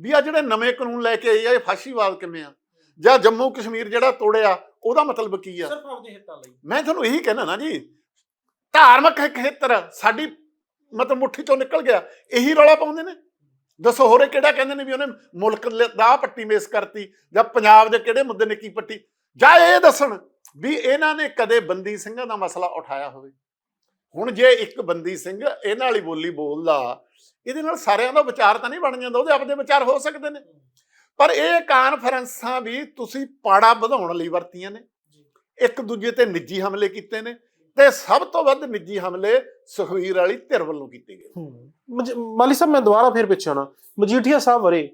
ਵੀ ਆ ਜਿਹੜੇ ਨਵੇਂ ਕਾਨੂੰਨ ਲੈ ਕੇ ਆਏ ਆ ਇਹ ਫਾਸ਼ੀਵਾਦ ਕਿਵੇਂ ਆ? ਜਾਂ ਜੰਮੂ ਕਸ਼ਮੀਰ ਜਿਹੜਾ ਤੋੜਿਆ ਉਹਦਾ ਮਤਲਬ ਕੀ ਆ? ਸਿਰਫ ਆਪਦੇ ਹਿੱਤਾਂ ਲਈ। ਮੈਂ ਤੁਹਾਨੂੰ ਇਹੀ ਕਹਿਣਾ ਨਾ ਜੀ ਧਾਰਮਿਕ ਖੇਤਰ ਸਾਡੀ ਮਤਲਬ ਮੁੱਠੀ ਚੋਂ ਨਿਕਲ ਗਿਆ। ਇਹੀ ਰੌਲਾ ਪਾਉਂਦੇ ਨੇ? ਦੱਸੋ ਹੋਰੇ ਕਿਹੜਾ ਕਹਿੰਦੇ ਨੇ ਵੀ ਉਹਨੇ ਮੁਲਕ ਦਾ ਪੱਟੀ ਮੇਸ ਕਰਤੀ ਜਾਂ ਪੰਜਾਬ ਦੇ ਕਿਹੜੇ ਮੁੱਦੇ ਨੇ ਕੀ ਪੱਟੀ? ਜਾਂ ਇਹ ਦੱਸਣ ਵੀ ਇਹਨਾਂ ਨੇ ਕਦੇ ਬੰਦੀ ਸਿੰਘਾਂ ਦਾ ਮਸਲਾ ਉਠਾਇਆ ਹੋਵੇ। ਹੁਣ ਜੇ ਇੱਕ ਬੰਦੀ ਸਿੰਘ ਇਹਨਾਂ ਵਾਲੀ ਬੋਲੀ ਬੋਲਦਾ, ਇਹਦੇ ਨਾਲ ਸਾਰਿਆਂ ਦਾ ਵਿਚਾਰ ਤਾਂ ਨਹੀਂ ਬਣ ਜਾਂਦਾ, ਉਹਦੇ ਆਪਦੇ ਵਿਚਾਰ ਹੋ ਸਕਦੇ ਨੇ। ਪਰ ਇਹ ਕਾਨਫਰੰਸਾਂ ਵੀ ਤੁਸੀਂ ਪਾੜਾ ਵਧਾਉਣ ਲਈ ਵਰਤੀਆਂ ਨੇ। ਇੱਕ ਦੂਜੇ ਤੇ ਨਿੱਜੀ ਹਮਲੇ ਕੀਤੇ ਨੇ। ਤੇ ਸਭ ਤੋਂ ਵੱਧ ਨਿੱਜੀ ਹਮਲੇ ਸੁਖਵੀਰ ਵਾਲੀ ਧਿਰ ਵੱਲੋਂ ਕੀਤੇ ਗਏ। ਮਾਲੀ ਸਾਹਿਬ, ਮੈਂ ਦੁਬਾਰਾ ਫਿਰ ਪਿੱਛੇ ਆਉਣਾ। ਮਜੀਠੀਆ ਸਾਹਿਬ ਵਰੇ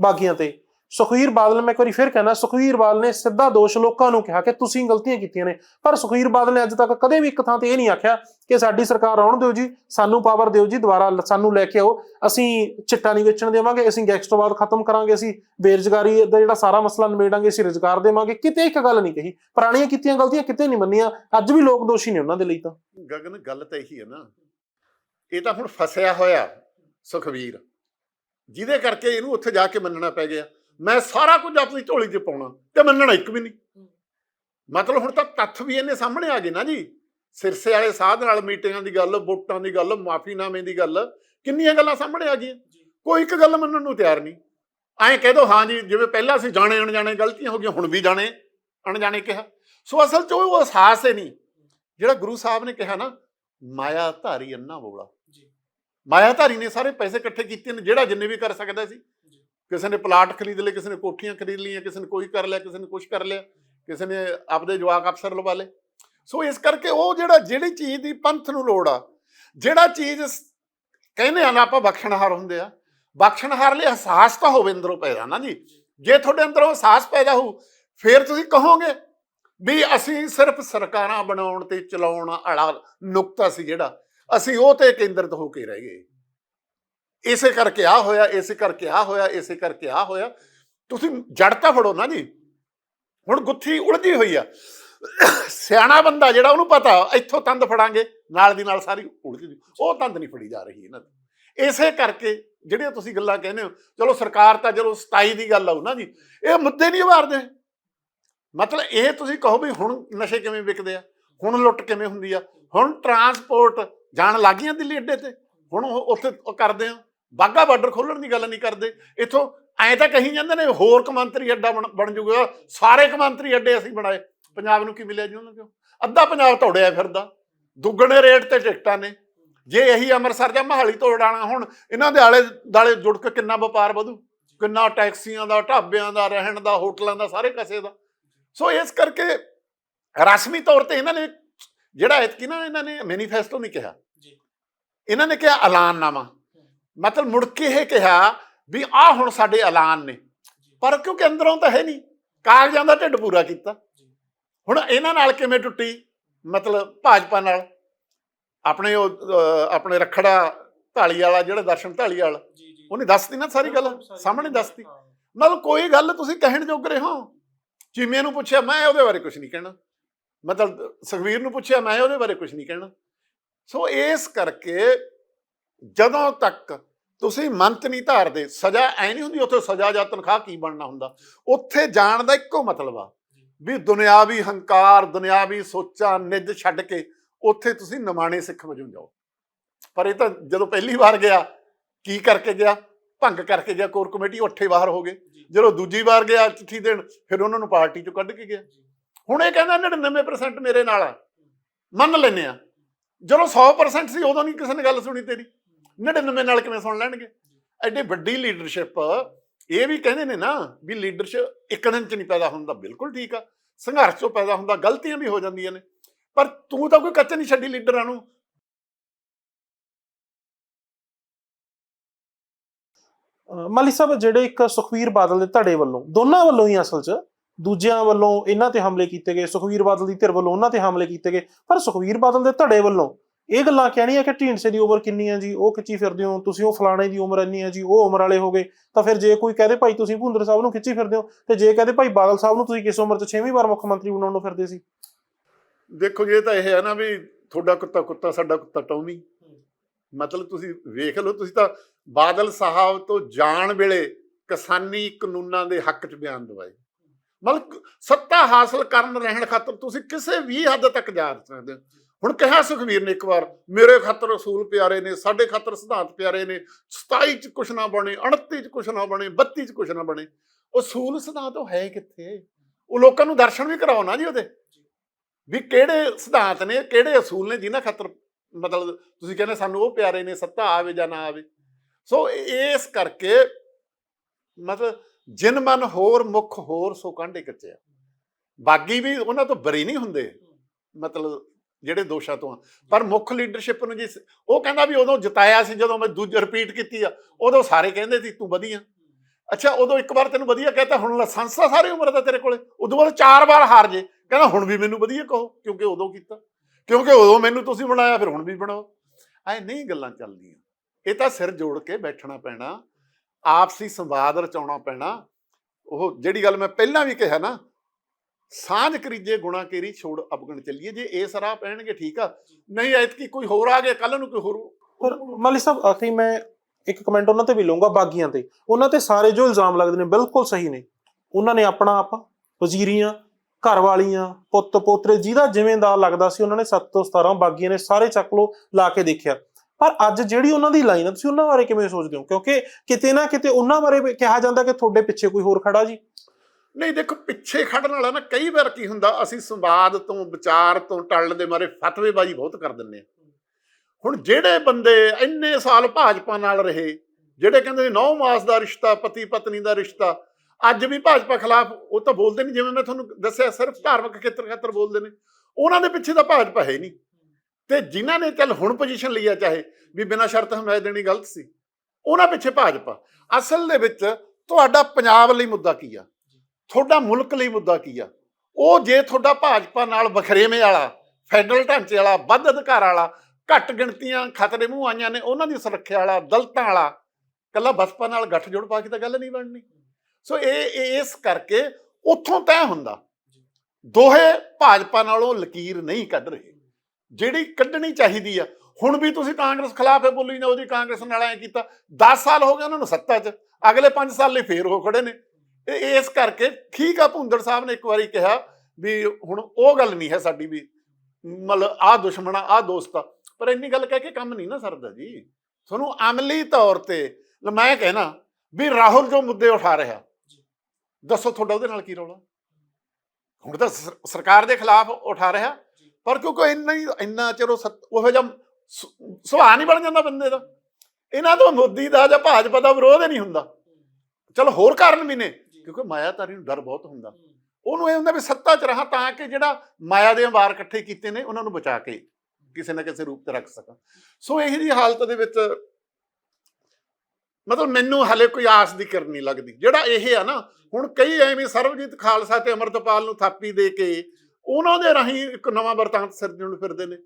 ਬਾਗੀਆਂ ਤੇ ਸੁਖਵੀਰ ਬਾਦਲ, ਮੈਂ ਇੱਕ ਵਾਰੀ ਫਿਰ ਕਹਿਣਾ ਸੁਖਵੀਰ ਬਾਦਲ ਨੇ ਸਿੱਧਾ ਦੋਸ਼ ਲੋਕਾਂ ਨੂੰ ਕਿਹਾ ਕਿ ਤੁਸੀਂ ਗਲਤੀਆਂ ਕੀਤੀਆਂ ਨੇ। ਪਰ ਸੁਖਵੀਰ ਬਾਦਲ ਨੇ ਅੱਜ ਤੱਕ ਕਦੇ ਵੀ ਇੱਕ ਥਾਂ ਤੇ ਇਹ ਨਹੀਂ ਆਖਿਆ ਕਿ ਸਾਡੀ ਸਰਕਾਰ ਆਉਣ ਦਿਓ ਜੀ, ਸਾਨੂੰ ਪਾਵਰ ਦਿਓ ਜੀ, ਦੁਬਾਰਾ ਸਾਨੂੰ ਲੈ ਕੇ ਆਓ। ਅਸੀਂ ਚਿੱਟਾ ਨਹੀਂ ਵੇਚਣ ਦੇਵਾਂਗੇ, ਅਸੀਂ ਗੈਂਗਸਟਰਵਾਦ ਖਤਮ ਕਰਾਂਗੇ, ਅਸੀਂ ਬੇਰੁਜ਼ਗਾਰੀ ਦਾ ਜਿਹੜਾ ਸਾਰਾ ਮਸਲਾ ਨਿਬੇੜਾਂਗੇ, ਅਸੀਂ ਰੁਜ਼ਗਾਰ ਦੇਵਾਂਗੇ। ਕਿਤੇ ਇੱਕ ਗੱਲ ਨਹੀਂ ਕਹੀ। ਪੁਰਾਣੀਆਂ ਕੀਤੀਆਂ ਗਲਤੀਆਂ ਕਿਤੇ ਨਹੀਂ ਮੰਨੀਆਂ। ਅੱਜ ਵੀ ਲੋਕ ਦੋਸ਼ੀ ਨੇ ਉਹਨਾਂ ਦੇ ਲਈ ਤਾਂ। ਗਗਨ, ਗੱਲ ਤਾਂ ਇਹੀ ਹੈ ਨਾ। ਇਹ ਤਾਂ ਹੁਣ ਫਸਿਆ ਹੋਇਆ ਸੁਖਵੀਰ। ਜਿਹਦੇ ਕਰਕੇ ਇਹਨੂੰ ਉੱਥੇ ਜਾ ਕੇ ਮੰਨਣਾ ਪੈ ਗਿਆ। ਮੈਂ ਸਾਰਾ ਕੁਝ ਆਪਣੀ ਝੋਲੀ 'ਚ ਪਾਉਣਾ ਤੇ ਮੰਨਣਾ ਇੱਕ ਵੀ ਨਹੀਂ। ਮਤਲਬ ਹੁਣ ਤਾਂ ਤੱਥ ਵੀ ਇਹਨੇ ਸਾਹਮਣੇ ਆ ਗਏ ਨਾ ਜੀ। ਸਿਰਸੇ ਵਾਲੇ ਸਾਧ ਨਾਲ ਮੀਟਿੰਗਾਂ ਦੀ ਗੱਲ ਵੋਟਾਂ ਦੀ ਗੱਲ ਮਾਫੀਨਾਮੇ ਦੀ ਗੱਲ ਕਿੰਨੀਆਂ ਗੱਲਾਂ ਸਾਹਮਣੇ ਆ ਗਈਆਂ। ਕੋਈ ਇੱਕ ਗੱਲ ਮੰਨਣ ਨੂੰ ਤਿਆਰ ਨਹੀਂ। ਐਂ ਕਹਿ ਦੋ ਹਾਂ ਜੀ ਜਿਵੇਂ ਪਹਿਲਾਂ ਅਸੀਂ ਜਾਣੇ ਅਣਜਾਣੇ ਗਲਤੀਆਂ ਹੋ ਗਈਆਂ ਹੁਣ ਵੀ ਜਾਣੇ ਅਣਜਾਣੇ ਕਿਹਾ। ਸੋ ਅਸਲ 'ਚ ਉਹ ਅਹਿਸਾਸ ਹੀ ਨਹੀਂ। ਜਿਹੜਾ ਗੁਰੂ ਸਾਹਿਬ ਨੇ ਕਿਹਾ ਨਾ ਮਾਇਆ ਧਾਰੀ ਅੰਨਾ ਬੋਲਾ। ਮਾਇਆ ਧਾਰੀ ਨੇ ਸਾਰੇ ਪੈਸੇ ਇਕੱਠੇ ਕੀਤੇ ਨੇ ਜਿਹੜਾ ਜਿੰਨੇ ਵੀ ਕਰ ਸਕਦਾ ਸੀ। ਕਿਸੇ ਨੇ ਪਲਾਟ ਖਰੀਦ ਲਏ, ਕਿਸੇ ਨੇ ਕੋਠੀਆਂ ਖਰੀਦ ਲਈਆਂ, ਕਿਸੇ ਨੇ ਕੋਈ ਕਰ ਲਿਆ, ਕਿਸੇ ਨੇ ਕੁਝ ਕਰ ਲਿਆ, ਕਿਸੇ ਨੇ ਆਪਦੇ ਜਵਾਕ ਅਫਸਰ ਲਵਾ ਲਏ। ਸੋ ਇਸ ਕਰਕੇ ਉਹ ਜਿਹੜਾ, ਜਿਹੜੀ ਚੀਜ਼ ਦੀ ਪੰਥ ਨੂੰ ਲੋੜ ਆ, ਜਿਹੜਾ ਚੀਜ਼ ਕਹਿੰਦੇ ਆ ਨਾ ਆਪਾਂ ਬਖਸ਼ਣਹਾਰ ਹੁੰਦੇ ਆ, ਬਖਸ਼ਣਹਾਰ ਲਈ ਅਹਿਸਾਸ ਤਾਂ ਹੋਵੇ ਅੰਦਰੋਂ ਪੈਦਾ ਨਾ ਜੀ। ਜੇ ਤੁਹਾਡੇ ਅੰਦਰੋਂ ਅਹਿਸਾਸ ਪੈਦਾ ਹੋਊ, ਫਿਰ ਤੁਸੀਂ ਕਹੋਗੇ ਵੀ ਅਸੀਂ ਸਿਰਫ ਸਰਕਾਰਾਂ ਬਣਾਉਣ ਤੇ ਚਲਾਉਣ ਵਾਲਾ ਨੁਕਤਾ ਸੀ ਜਿਹੜਾ, ਅਸੀਂ ਉਹ ਤੇ ਕੇਂਦਰਿਤ ਹੋ ਕੇ ਰਹਿ ਗਏ। ਇਸੇ ਕਰਕੇ ਆ ਹੋਇਆ, ਇਸੇ ਕਰਕੇ ਆ ਹੋਇਆ, ਇਸੇ ਕਰਕੇ ਆ ਹੋਇਆ। ਤੁਸੀਂ ਜੜ ਤਾਂ ਫੜੋ ਨਾ ਜੀ। ਹੁਣ ਗੁੱਥੀ ਉਲਝੀ ਹੋਈ ਆ। ਸਿਆਣਾ ਬੰਦਾ ਜਿਹੜਾ ਉਹਨੂੰ ਪਤਾ, ਇੱਥੋਂ ਤੰਦ ਫੜਾਂਗੇ, ਨਾਲ ਦੀ ਨਾਲ ਸਾਰੀ ਉਲਝ ਉਹ ਤੰਦ ਨਹੀਂ ਫੜੀ ਜਾ ਰਹੀ ਇਹਨਾਂ ਦੀ। ਇਸੇ ਕਰਕੇ ਜਿਹੜੀਆਂ ਤੁਸੀਂ ਗੱਲਾਂ ਕਹਿੰਦੇ ਹੋ, ਚਲੋ ਸਰਕਾਰ ਤਾਂ ਚਲੋ 27 ਦੀ ਗੱਲ ਆਉ ਨਾ ਜੀ ਇਹ ਮੁੱਦੇ ਨਹੀਂ ਉਭਾਰਦੇ। ਮਤਲਬ ਇਹ ਤੁਸੀਂ ਕਹੋ ਵੀ ਹੁਣ ਨਸ਼ੇ ਕਿਵੇਂ ਵਿਕਦੇ ਆ, ਹੁਣ ਲੁੱਟ ਕਿਵੇਂ ਹੁੰਦੀ ਆ। ਹੁਣ ਟਰਾਂਸਪੋਰਟ ਜਾਣ ਲੱਗੀਆਂ ਦਿੱਲੀ ਅੱਡੇ ਤੇ। ਹੁਣ ਉਹ ਉੱਥੇ ਉਹ ਕਰਦੇ ਆ। ਬਾਗਾ ਬਾਰਡਰ ਖੋਲਣ ਦੀ ਗੱਲ ਨਹੀਂ ਕਰਦੇ। ਇੱਥੋਂ ਐਂ ਤਾਂ ਕਹੀ ਜਾਂਦੇ ਨੇ ਹੋਰ ਕਮਾਂਤਰੀ ਅੱਡਾ ਬਣ- ਜੂਗਾ। ਸਾਰੇ ਕਮਾਂਤਰੀ ਅੱਡੇ ਅਸੀਂ ਬਣਾਏ। ਪੰਜਾਬ ਨੂੰ ਕੀ ਮਿਲਿਆ ਜੀ ਉਹਨਾਂ ਕਿਉਂ ਅੱਧਾ ਪੰਜਾਬ ਤੋੜਿਆ ਫਿਰਦਾ। ਦੁੱਗਣੇ ਰੇਟ ਤੇ ਟਿਕਟਾਂ ਨੇ। ਜੇ ਇਹੀ ਅੰਮ੍ਰਿਤਸਰ ਜਾਂ ਮਹਾਲੀ ਤੋਂ ਉਡਾਣਾ ਹੁਣ ਇਹਨਾਂ ਦੇ ਆਲੇ ਦਾਲੇ ਜੁੜ ਕੇ ਕਿੰਨਾ ਵਪਾਰ ਵਧੂ? ਕਿੰਨਾ ਟੈਕਸੀਆਂ ਦਾ ਢਾਬਿਆਂ ਦਾ ਰਹਿਣ ਦਾ ਹੋਟਲਾਂ ਦਾ ਸਾਰੇ ਕਸੇ ਦਾ। ਸੋ ਇਸ ਕਰਕੇ ਰਸਮੀ ਤੌਰ ਤੇ ਇਹਨਾਂ ਨੇ ਜਿਹੜਾ ਇਤਕੀ ਨਾ ਇਹਨਾਂ ਨੇ ਮੈਨੀਫੈਸਟੋ ਨਹੀਂ ਕਿਹਾ। ਜੀ। ਇਹਨਾਂ ਨੇ ਕਿਹਾ ਐਲਾਨਨਾਮਾ। ਮਤਲਬ ਮੁੜ ਕੇ ਇਹ ਕਿਹਾ ਵੀ ਆਹ ਹੁਣ ਸਾਡੇ ਐਲਾਨ ਨੇ। ਪਰ ਕਿਉਂਕਿ ਅੰਦਰੋਂ ਤਾਂ ਹੈ ਨਹੀਂ। ਕਾਗਜ਼ਾਂ ਦਾ ਢਿੱਡ ਪੂਰਾ ਕੀਤਾ। ਹੁਣ ਇਹਨਾਂ ਨਾਲ ਕਿਵੇਂ ਟੁੱਟੀ? ਮਤਲਬ ਭਾਜਪਾ ਨਾਲ। ਆਪਣੇ ਉਹ ਆਪਣੇ ਰਖੜਾ ਢਾਲੀ ਵਾਲਾ ਜਿਹੜਾ ਦਰਸ਼ਨ ਢਾਲੀ ਵਾਲਾ ਉਹਨੇ ਦੱਸਦੀ ਨਾ ਸਾਰੀ ਗੱਲ? ਸਾਹਮਣੇ ਦੱਸਦੀ ਮਤਲਬ ਕੋਈ ਗੱਲ ਤੁਸੀਂ ਕਹਿਣ ਜੋਗ ਰਹੇ ਹੋ? ਚੀਮੇ ਨੂੰ ਪੁੱਛਿਆ ਮੈਂ ਉਹਦੇ ਬਾਰੇ ਕੁਝ ਨਹੀਂ ਕਹਿਣਾ। ਮਤਲਬ ਸੁਖਵੀਰ ਨੂੰ ਪੁੱਛਿਆ ਮੈਂ ਉਹਦੇ ਬਾਰੇ ਕੁਝ ਨਹੀਂ ਕਹਿਣਾ। ਸੋ ਇਸ ਕਰਕੇ ਜਦੋਂ ਤੱਕ ਤੁਸੀਂ ਮੰਤ ਨਹੀਂ ਧਾਰਦੇ ਸਜ਼ਾ ਐ ਨਹੀਂ ਹੁੰਦੀ ਉੱਥੇ ਸਜ਼ਾ ਜਾਂ ਤਨਖਾਹ ਕੀ ਬਣਨਾ ਹੁੰਦਾ। ਉੱਥੇ ਜਾਣ ਦਾ ਇੱਕੋ ਮਤਲਬ ਆ ਵੀ ਦੁਨਿਆਵੀ ਹੰਕਾਰ ਦੁਨਿਆਵੀ ਸੋਚਾਂ ਨਿੱਜ ਛੱਡ ਕੇ ਉੱਥੇ ਤੁਸੀਂ ਨਿਮਾਣੇ ਸਿੱਖ ਵਜੋਂ ਜਾਓ। ਪਰ ਇਹ ਤਾਂ ਜਦੋਂ ਪਹਿਲੀ ਵਾਰ ਗਿਆ ਕੀ ਕਰਕੇ ਗਿਆ? ਭੰਗ ਕਰਕੇ ਗਿਆ ਕੋਰ ਕਮੇਟੀ ਉੱਠੇ ਬਾਹਰ ਹੋ ਗਏ। ਜਦੋਂ ਦੂਜੀ ਵਾਰ ਗਿਆ ਚਿੱਠੀ ਦੇਣ ਫਿਰ ਉਹਨਾਂ ਨੂੰ ਪਾਰਟੀ ਚੋਂ ਕੱਢ ਕੇ ਗਿਆ। ਹੁਣ ਇਹ ਕਹਿੰਦਾ 99% ਮੇਰੇ ਨਾਲ ਆ। ਮੰਨ ਲੈਨੇ ਆ। ਜਦੋਂ 100% ਸੀ ਉਦੋਂ ਨਹੀਂ ਕਿਸੇ ਨੇ ਗੱਲ ਸੁਣੀ ਤੇਰੀ। 99 ਨਾਲ ਕਿਵੇਂ ਸੁਣ ਲੈਣਗੇ? ਐਡੀ ਵੱਡੀ ਲੀਡਰਸ਼ਿਪ ਇਹ ਵੀ ਕਹਿੰਦੇ ਨੇ ਨਾ ਵੀ ਲੀਡਰਸ਼ਿਪ ਇੱਕ ਦਿਨ ਚ ਨਹੀਂ ਪੈਦਾ ਹੁੰਦਾ, ਬਿਲਕੁਲ ਠੀਕ ਆ। ਸੰਘਰਸ਼ ਚੋਂ ਪੈਦਾ ਹੁੰਦਾ, ਗਲਤੀਆਂ ਵੀ ਹੋ ਜਾਂਦੀਆਂ ਨੇ। ਪਰ ਤੂੰ ਤਾਂ ਕੋਈ ਕੱਚ ਨਹੀਂ ਛੱਡੀ ਲੀਡਰਾਂ ਨੂੰ। ਮਾਲੀ ਸਾਹਿਬ, ਜਿਹੜੇ ਇੱਕ ਸੁਖਵੀਰ ਬਾਦਲ ਦੇ ਧੜੇ ਵੱਲੋਂ, ਦੋਨਾਂ ਵੱਲੋਂ ਹੀ ਅਸਲ 'ਚ, ਦੂਜਿਆਂ ਵੱਲੋਂ ਇਹਨਾਂ ਤੇ ਹਮਲੇ ਕੀਤੇ ਗਏ, ਸੁਖਵੀਰ ਬਾਦਲ ਦੀ ਧਿਰ ਵੱਲੋਂ ਉਹਨਾਂ ਤੇ ਹਮਲੇ ਕੀਤੇ ਗਏ, ਪਰ ਸੁਖਵੀਰ ਬਾਦਲ ਦੇ ਧੜੇ ਵੱਲੋਂ ਇਹ ਗੱਲਾਂ ਕਹਿਣੀਆਂ ਕਿ ਢੀਂਡਸੇ ਦੀ ਉਮਰ ਕਿੰਨੀ ਹੈ ਜੀ? ਉਹ ਖਿੱਚੀ ਫਿਰਦੇ ਹੋ। ਤੁਸੀਂ ਉਹ ਫਲਾਣੇ ਦੀ ਉਮਰ ਇੰਨੀ ਹੈ ਜੀ, ਉਹ ਉਮਰ ਵਾਲੇ ਹੋ ਤਾਂ ਫਿਰ ਜੇ ਕੋਈ ਕਹਦੇ ਭਾਈ ਤੁਸੀਂ ਭੁੰਦਰ ਸਾਹਿਬ ਨੂੰ ਖਿੱਚੀ ਫਿਰਦੇ ਹੋ, ਤੇ ਜੇ ਕਹਦੇ ਭਾਈ ਬਾਦਲ ਸਾਹਿਬ ਨੂੰ ਤੁਸੀਂ ਕਿਸ ਉਮਰ 'ਚ 6ਵੀਂ ਵਾਰ ਮੁੱਖ ਮੰਤਰੀ ਬਣਾਉਣ ਨੂੰ ਫਿਰਦੇ ਸੀ? ਦੇਖੋ ਜੀ, ਇਹ ਤਾਂ ਇਹ ਹੈ ਨਾ ਵੀ ਤੁਹਾਡਾ ਕੁੱਤਾ ਕੁੱਤਾ, ਸਾਡਾ ਕੁੱਤਾ ਟੌਮੀ। ਮਤਲਬ ਤੁਸੀਂ ਵੇਖ ਲਓ, ਤੁਸੀਂ ਤਾਂ ਬਾਦਲ ਸਾਹਿਬ ਤੋਂ ਜਾਣ ਵੇਲੇ ਕਿਸਾਨੀ ਕਾਨੂੰਨਾਂ ਦੇ ਹੱਕ 'ਚ ਬਿਆਨ ਦਵਾਏ। ਮਤਲਬ ਸੱਤਾ ਹਾਸਲ ਕਰਨ ਰਹਿਣ ਖਾਤਰ ਤੁਸੀਂ ਕਿਸੇ ਵੀ ਹੱਦ ਤੱਕ ਜਾ ਸਕਦੇ ਹੋ। ਹੁਣ ਕਿਹਾ ਸੁਖਵੀਰ ਨੇ ਇੱਕ ਵਾਰ, ਮੇਰੇ ਖਾਤਰ ਅਸੂਲ ਪਿਆਰੇ ਨੇ, ਸਾਡੇ ਖਾਤਰ ਸਿਧਾਂਤ ਪਿਆਰੇ ਨੇ 27 ਚ ਕੁਛ ਨਾ ਬਣੇ 29 ਚ ਕੁਛ ਨਾ ਬਣੇ 32 ਚ ਕੁਛ ਨਾ ਬਣੇ। ਅਸੂਲ ਸਿਧਾਂਤ ਉਹ ਹੈ ਕਿੱਥੇ? ਉਹ ਲੋਕਾਂ ਨੂੰ ਦਰਸ਼ਨ ਵੀ ਕਰਾਓ ਨਾ ਜੀ ਉਹਦੇ। ਵੀ ਕਿਹੜੇ ਸਿਧਾਂਤ ਨੇ, ਕਿਹੜੇ ਅਸੂਲ ਨੇ ਜਿਨ੍ਹਾਂ ਖਾਤਰ ਮਤਲਬ ਤੁਸੀਂ ਕਹਿੰਦੇ ਸਾਨੂੰ ਉਹ ਪਿਆਰੇ ਨੇ, ਸੱਤਾ ਆਵੇ ਜਾਂ ਨਾ ਆਵੇ। ਸੋ ਇਸ ਕਰਕੇ ਮਤਲਬ ਜਿਨ ਮਨ ਹੋਰ ਮੁਖ ਹੋਰ ਸੋ ਕਾਂਡੇ ਕੱਚਿਆ ਬਾਗੀ ਵੀ ਉਹਨਾਂ ਤੋਂ ਬਰੀ ਨਹੀਂ ਹੁੰਦੇ। ਮਤਲਬ ਜਿਹੜੇ ਦੋਸ਼ਾਂ ਤੋਂ ਆ। ਪਰ ਮੁੱਖ ਲੀਡਰਸ਼ਿਪ ਨੂੰ ਜੀ ਉਹ ਕਹਿੰਦਾ ਵੀ ਉਦੋਂ ਜਿਤਾਇਆ ਸੀ, ਜਦੋਂ ਮੈਂ ਦੂਜੀ ਰਿਪੀਟ ਕੀਤੀ ਆ, ਉਦੋਂ ਸਾਰੇ ਕਹਿੰਦੇ ਸੀ, ਤੂੰ ਵਧੀਆ। ਅੱਛਾ, ਉਦੋਂ ਇੱਕ ਵਾਰ ਤੈਨੂੰ ਵਧੀਆ ਕਹਤਾ, ਹੁਣ ਲਾਇਸੈਂਸ ਆ ਸਾਰੀ ਉਮਰ ਦਾ ਤੇਰੇ ਕੋਲੇ? ਉਦੋਂ ਬਾਅਦ ਚਾਰ ਵਾਰ ਹਾਰ ਜੇ। ਕਹਿੰਦਾ, ਹੁਣ ਵੀ ਮੈਨੂੰ ਵਧੀਆ ਕਹੋ, ਕਿਉਂਕਿ ਉਦੋਂ ਕੀਤਾ। ਕਿਉਂਕਿ ਉਦੋਂ ਮੈਨੂੰ ਤੁਸੀਂ ਬਣਾਇਆ, ਫਿਰ ਹੁਣ ਵੀ ਬਣਾਓ। ਐ ਨਹੀਂ ਗੱਲਾਂ ਚੱਲਦੀਆਂ। ਇਹ ਤਾਂ ਸਿਰ ਜੋੜ ਕੇ ਬੈਠਣਾ ਪੈਣਾ। ਆਪਸੀ ਸੰਵਾਦ ਰਚਾਉਣਾ ਪੈਣਾ। ਉਹ ਜਿਹੜੀ ਗੱਲ ਮੈਂ ਪਹਿਲਾਂ ਵੀ ਕਿਹਾ ਨਾ ਸਾਂਝ ਕਰੀਜੇ ਗੁਣਾ ਕੇਰੀ ਛੋੜ ਅਪਗਣ ਚੱਲੀਏ। ਜੇ ਇਸ ਰਾਹ ਪੈਣਗੇ ਠੀਕ ਆ। ਨਹੀਂ ਐਤਕੀ ਕੋਈ ਹੋਰ ਆ ਗਿਆ ਕੱਲ ਨੂੰ ਕੋਈ ਹੋਰ ਪਰ ਮਾਲੀ ਸਾਹਿਬ ਆਖਰੀ ਮੈਂ ਇੱਕ ਕਮੈਂਟ ਉਹਨਾਂ ਤੇ ਵੀ ਲਵਾਂਗਾ ਬਾਗੀਆਂ ਤੇ। ਉਹਨਾਂ ਤੇ ਸਾਰੇ ਜੋ ਇਲਜ਼ਾਮ ਲੱਗਦੇ ਨੇ ਬਿਲਕੁਲ ਸਹੀ ਨੇ। ਉਹਨਾਂ ਨੇ ਆਪਣਾ ਆਪ ਵਜ਼ੀਰੀਆਂ ਘਰ ਵਾਲੀਆਂ ਪੁੱਤ ਪੋਤਰੇ ਜਿਹਦਾ ਜਿਵੇਂ ਦਾ ਲੱਗਦਾ ਸੀ ਉਹਨਾਂ ਨੇ 7 ਤੋਂ 17 ਬਾਗੀਆਂ ਨੇ ਸਾਰੇ ਚੱਕ ਲੋ ਲਾ ਕੇ ਦੇਖਿਆ। ਪਰ ਅੱਜ ਜਿਹੜੀ ਉਹਨਾਂ ਦੀ ਲਾਈਨ ਹੈ ਤੁਸੀਂ ਉਹਨਾਂ ਬਾਰੇ ਕਿਵੇਂ ਸੋਚਦੇ ਹੋ? ਕਿਉਂਕਿ ਕਿਤੇ ਨਾ ਕਿਤੇ ਉਹਨਾਂ ਬਾਰੇ ਵੀ ਕਿਹਾ ਜਾਂਦਾ ਕਿ ਤੁਹਾਡੇ ਪਿੱਛੇ ਕੋਈ ਹੋਰ ਖੜਾ ਜੀ। ਨਹੀਂ ਦੇਖੋ, ਪਿੱਛੇ ਖੜਨ ਵਾਲਾ ਨਾ ਕਈ ਵਾਰ ਕੀ ਹੁੰਦਾ, ਅਸੀਂ ਸੰਵਾਦ ਤੋਂ, ਵਿਚਾਰ ਤੋਂ, ਟਲਣ ਦੇ ਮਾਰੇ ਫਤਵੇਬਾਜ਼ੀ ਬਹੁਤ ਕਰ ਦਿੰਦੇ ਆ ਹੁਣ ਜਿਹੜੇ ਬੰਦੇ ਇੰਨੇ ਸਾਲ ਭਾਜਪਾ ਨਾਲ ਰਹੇ, ਜਿਹੜੇ ਕਹਿੰਦੇ ਨੌ ਮਾਸ ਦਾ ਰਿਸ਼ਤਾ, ਪਤੀ ਪਤਨੀ ਦਾ ਰਿਸ਼ਤਾ, ਅੱਜ ਵੀ ਭਾਜਪਾ ਖਿਲਾਫ ਉਹ ਤਾਂ ਬੋਲਦੇ ਨਹੀਂ, ਜਿਵੇਂ ਮੈਂ ਤੁਹਾਨੂੰ ਦੱਸਿਆ, ਸਿਰਫ ਧਾਰਮਿਕ ਖੇਤਰ ਖਾਤਰ ਬੋਲਦੇ ਨੇ। ਉਹਨਾਂ ਦੇ ਪਿੱਛੇ ਤਾਂ ਭਾਜਪਾ ਹੈ ਨਹੀਂ। ਤੇ ਜਿਨ੍ਹਾਂ ਨੇ ਚੱਲ ਹੁਣ ਪੋਜੀਸ਼ਨ ਲਈ ਆ, ਚਾਹੇ ਵੀ ਬਿਨਾਂ ਸ਼ਰਤ ਹਮਾਇਤ ਦੇਣੀ ਗਲਤ ਸੀ, ਉਹਨਾਂ ਪਿੱਛੇ ਭਾਜਪਾ। ਅਸਲ ਦੇ ਵਿੱਚ ਤੁਹਾਡਾ ਪੰਜਾਬ ਲਈ ਮੁੱਦਾ ਕੀ ਆ? ਤੁਹਾਡਾ ਮੁਲਕ ਲਈ ਮੁੱਦਾ ਕੀ ਆ? ਉਹ ਜੇ ਤੁਹਾਡਾ ਭਾਜਪਾ ਨਾਲ ਵਖਰੇਵੇਂ ਵਾਲਾ, ਫੈਡਰਲ ਢਾਂਚੇ ਵਾਲਾ, ਵੱਧ ਅਧਿਕਾਰ ਵਾਲਾ, ਘੱਟ ਗਿਣਤੀਆਂ, ਖਤਰੇ ਮੂੰਹ ਆਈਆਂ ਨੇ, ਉਹਨਾਂ ਦੀ ਸੁਰੱਖਿਆ ਵਾਲਾ, ਦਲਤਾਂ ਵਾਲਾ ਕੱਲਾ ਬਸਪਾ ਨਾਲ ਗੱਠਜੋੜ ਪਾ ਕੇ ਤਾਂ ਗੱਲ ਨਹੀਂ ਬਣਨੀ। ਸੋ ਇਹ ਇਸ ਕਰਕੇ ਉੱਥੋਂ ਤੈਅ ਹੁੰਦਾ, ਦੋਹੇ ਭਾਜਪਾ ਨਾਲੋਂ ਲਕੀਰ ਨਹੀਂ ਕੱਢ ਰਹੇ। ਜਿਹੜੀ ਕੱਢਣੀ ਚਾਹੀਦੀ ਆ, ਹੁਣ ਵੀ ਤੁਸੀਂ ਕਾਂਗਰਸ ਖਿਲਾਫ ਹੈ ਬੋਲੀ ਨਾ ਉਹਦੀ ਕਾਂਗਰਸ ਨਾਲ ਐ ਕੀਤਾ 10 ਸਾਲ ਹੋ ਗਏ ਉਹਨਾਂ ਨੂੰ ਸੱਤਾ 'ਚ, ਅਗਲੇ 5 ਸਾਲ ਲਈ ਫੇਰ ਹੋ ਖੜੇ ਨੇ। ਇਸ ਕਰਕੇ ਠੀਕ ਆ ਭੁੰਦੜ ਸਾਹਿਬ ਨੇ ਇੱਕ ਵਾਰੀ ਕਿਹਾ ਵੀ ਹੁਣ ਉਹ ਗੱਲ ਨਹੀਂ ਹੈ ਸਾਡੀ ਵੀ ਮਤਲਬ ਆ ਦੁਸ਼ਮਣਾ ਆ ਦੋਸਤ ਆ। ਪਰ ਇੰਨੀ ਗੱਲ ਕਹਿ ਕੇ ਕੰਮ ਨਹੀਂ ਨਾ ਸਰਦਾ ਜੀ। ਤੁਹਾਨੂੰ ਅਮਲੀ ਤੌਰ ਤੇ ਮੈਂ ਕਹਿਣਾ ਵੀ ਰਾਹੁਲ ਜੋ ਮੁੱਦੇ ਉਠਾ ਰਿਹਾ ਦੱਸੋ ਤੁਹਾਡਾ ਉਹਦੇ ਨਾਲ ਕੀ ਰੌਲਾ? ਹੁਣ ਤਾਂ ਸਰ- ਸਰਕਾਰ ਦੇ ਖਿਲਾਫ ਉਠਾ ਰਿਹਾ ਪਰ ਕਿਉਂਕਿ ਇੰਨਾ ਹੀ ਇੰਨਾ ਚਿਰ ਉਹ ਉਹੋ ਜਿਹਾ ਸੁਭਾਅ ਨਹੀਂ ਬਣ ਜਾਂਦਾ ਬੰਦੇ ਦਾ। ਇਹਨਾਂ ਤੋਂ ਮੋਦੀ ਦਾ ਜਾਂ ਭਾਜਪਾ ਦਾ ਵਿਰੋਧ ਹੀ ਨਹੀਂ ਹੁੰਦਾ। ਚਲੋ ਹੋਰ ਕਾਰਨ ਵੀ ਨੇ। ਕਿਉਂਕਿ ਮਾਇਆਤਾਰੀ ਨੂੰ ਡਰ ਬਹੁਤ ਹੁੰਦਾ। ਉਹਨੂੰ ਇਹ ਹੁੰਦਾ ਵੀ ਸੱਤਾ 'ਚ ਰਹਾ ਤਾਂ ਕਿ ਜਿਹੜਾ ਮਾਇਆ ਦੇ ਵਾਰ ਇਕੱਠੇ ਕੀਤੇ ਨੇ ਉਹਨਾਂ ਨੂੰ ਬਚਾ ਕੇ ਕਿਸੇ ਨਾ ਕਿਸੇ ਰੂਪ ਤੇ ਰੱਖ ਸਕਾਂ ਸੋ ਇਹੋ ਜਿਹੀ ਹਾਲਤ ਦੇ ਵਿੱਚ ਮਤਲਬ ਮੈਨੂੰ ਹਲੇ ਕੋਈ ਆਸ ਦੀ ਕਿਰਨ ਨਹੀਂ ਲੱਗਦੀ। ਜਿਹੜਾ ਇਹ ਆ ਨਾ ਹੁਣ ਕਈ ਐਵੇਂ ਸਰਬਜੀਤ ਖਾਲਸਾ ਤੇ ਅਮਰਤਪਾਲ ਨੂੰ ਥਾਪੀ ਦੇ ਕੇ ਉਹਨਾਂ ਦੇ ਰਾਹੀਂ ਇੱਕ ਨਵਾਂ ਵਰਤਾਂਤ ਸਿਰਜਣ ਨੂੰ ਫਿਰਦੇ ਨੇ।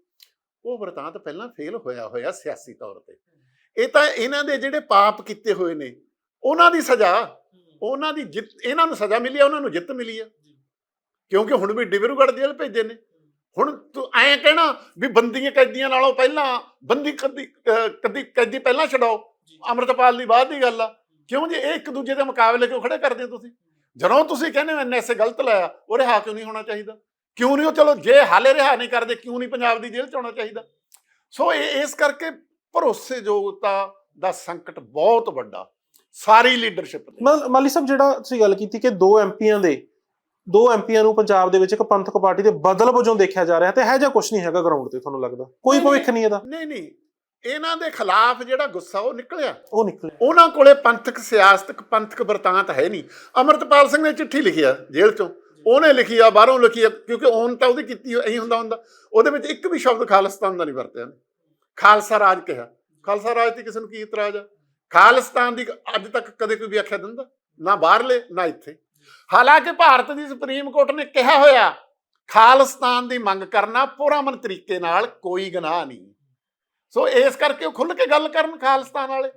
ਉਹ ਵਰਤਾਂਤ ਪਹਿਲਾਂ ਫੇਲ ਹੋਇਆ ਹੋਇਆ ਸਿਆਸੀ ਤੌਰ ਤੇ। ਇਹ ਤਾਂ ਇਹਨਾਂ ਦੇ ਜਿਹੜੇ ਪਾਪ ਕੀਤੇ ਹੋਏ ਨੇ ਉਹਨਾਂ ਦੀ ਸਜ਼ਾ ਉਹਨਾਂ ਦੀ ਜਿੱਤ, ਇਹਨਾਂ ਨੂੰ ਸਜ਼ਾ ਮਿਲੀ ਆ, ਉਹਨਾਂ ਨੂੰ ਜਿੱਤ ਮਿਲੀ ਆ। ਕਿਉਂਕਿ ਹੁਣ ਵੀ ਡਿਬਰੂਗੜ੍ਹ ਜੇਲ੍ਹ ਭੇਜੇ ਨੇ। ਹੁਣ ਤੂੰ ਐਂ ਕਹਿਣਾ ਵੀ ਬੰਦੀਆਂ ਕੈਦੀਆਂ ਨਾਲੋਂ ਪਹਿਲਾਂ ਬੰਦੀ ਕਦੀ, ਅਹ ਕਦੀ ਕੈਦੀ ਪਹਿਲਾਂ ਛਡਾਓ। ਅਮਰਤਪਾਲ ਦੀ ਬਾਅਦ ਦੀ ਗੱਲ ਆ। ਕਿਉਂ ਜੇ? ਇਹ ਇੱਕ ਦੂਜੇ ਦੇ ਮੁਕਾਬਲੇ ਕਿਉਂ ਖੜੇ ਕਰਦੇ ਹੋ ਤੁਸੀਂ? ਜਦੋਂ ਤੁਸੀਂ ਕਹਿੰਦੇ ਹੋ ਐਨਐਸਏ ਗਲਤ ਲਾਇਆ ਉਹ ਰਿਹਾ ਕਿਉਂ ਨਹੀਂ ਹੋਣਾ ਚਾਹੀਦਾ? ਕਿਉਂ ਨਹੀਂ ਉਹ ਚਲੋ ਜੇ ਹਾਲੇ ਰਿਹਾ ਨਹੀਂ ਕਰਦੇ, ਕਿਉਂ ਨਹੀਂ ਪੰਜਾਬ ਦੀ ਜੇਲ੍ਹ ਚ ਆਉਣਾ ਚਾਹੀਦਾ? ਸੋ ਇਹ, ਇਸ ਕਰਕੇ ਭਰੋਸੇਯੋਗਤਾ ਦਾ ਸੰਕਟ ਬਹੁਤ ਵੱਡਾ। ਸਾਰੀ ਲੀਡਰਸ਼ਿਪ ਤੇ ਮਲ- ਸਾਹਿਬ ਜਿਹੜਾ ਤੁਸੀਂ ਗੱਲ ਕੀਤੀ ਕਿ ਦੋ ਐਮਪੀਆਂ ਦੇ ਦੋ ਐਮਪੀਆਂ ਨੂੰ ਪੰਜਾਬ ਦੇ ਵਿੱਚ ਇੱਕ ਪੰਥਕ ਪਾਰਟੀ ਦੇ ਬਦਲ ਵਜੋਂ ਦੇਖਿਆ ਜਾ ਰਿਹਾ ਤੇ ਹੈ ਜਾਂ ਕੁਝ ਨਹੀਂ ਹੈਗਾ ਗਰਾਊਂਡ ਤੇ ਤੁਹਾਨੂੰ ਲੱਗਦਾ? ਕੋਈ ਭਵਿੱਖ ਨਹੀਂ ਇਹਦਾ? ਨਹੀਂ ਨਹੀਂ ਇਹਨਾਂ ਦੇ ਖਿਲਾਫ ਜਿਹੜਾ ਗੁੱਸਾ ਉਹ ਨਿਕਲਿਆ। ਉਹ ਨਿਕਲੇ ਉਹਨਾਂ ਕੋਲੇ ਪੰਥਕ ਸਿਆਸਤਕ ਪੰਥਕ ਵਰਤਾਂਤ ਹੈ ਨਹੀਂ। ਅਮਰਤਪਾਲ ਸਿੰਘ ਨੇ ਚਿੱਠੀ ਲਿਖੀ ਆ ਜੇਲ੍ਹ ਚੋਂ। ਉਹਨੇ ਲਿਖੀ ਆ ਬਾਹਰੋਂ ਲਿਖੀ ਆ ਕਿਉਂਕਿ ਉਹਨ ਤਾਂ ਉਹਦੀ ਕੀਤੀ ਐਂ ਹੁੰਦਾ ਹੁੰਦਾ। ਉਹਦੇ ਵਿੱਚ ਇੱਕ ਵੀ ਸ਼ਬਦ ਖਾਲਿਸਤਾਨ ਦਾ ਨਹੀਂ ਵਰਤਿਆ। ਨੇ ਖਾਲਸਾ ਰਾਜ ਕਿਹਾ। ਖਾਲਸਾ ਰਾਜ ਤੇ ਕਿਸੇ ਨੂੰ ਕੀ ਇਤਰਾਜ਼ ਆ? ਖਾਲਿਸਤਾਨ ਦੀ ਅੱਜ ਤੱਕ ਕਦੇ ਕੋਈ ਵਿਆਖਿਆ ਦਿੰਦਾ, ਨਾ ਬਾਹਰਲੇ, ਨਾ ਇੱਥੇ। ਹਾਲਾਂਕਿ ਭਾਰਤ ਦੀ ਸੁਪਰੀਮ ਕੋਰਟ ਨੇ ਕਿਹਾ ਹੋਇਆ, ਖਾਲਿਸਤਾਨ ਦੀ ਮੰਗ ਕਰਨਾ ਪੁਰਾਮਨ ਤਰੀਕੇ ਨਾਲ ਕੋਈ ਗੁਨਾਹ ਨਹੀਂ। ਸੋ ਇਸ ਕਰਕੇ ਉਹ ਖੁੱਲ ਕੇ ਗੱਲ ਕਰਨ ਖਾਲਿਸਤਾਨ ਵਾਲੇ।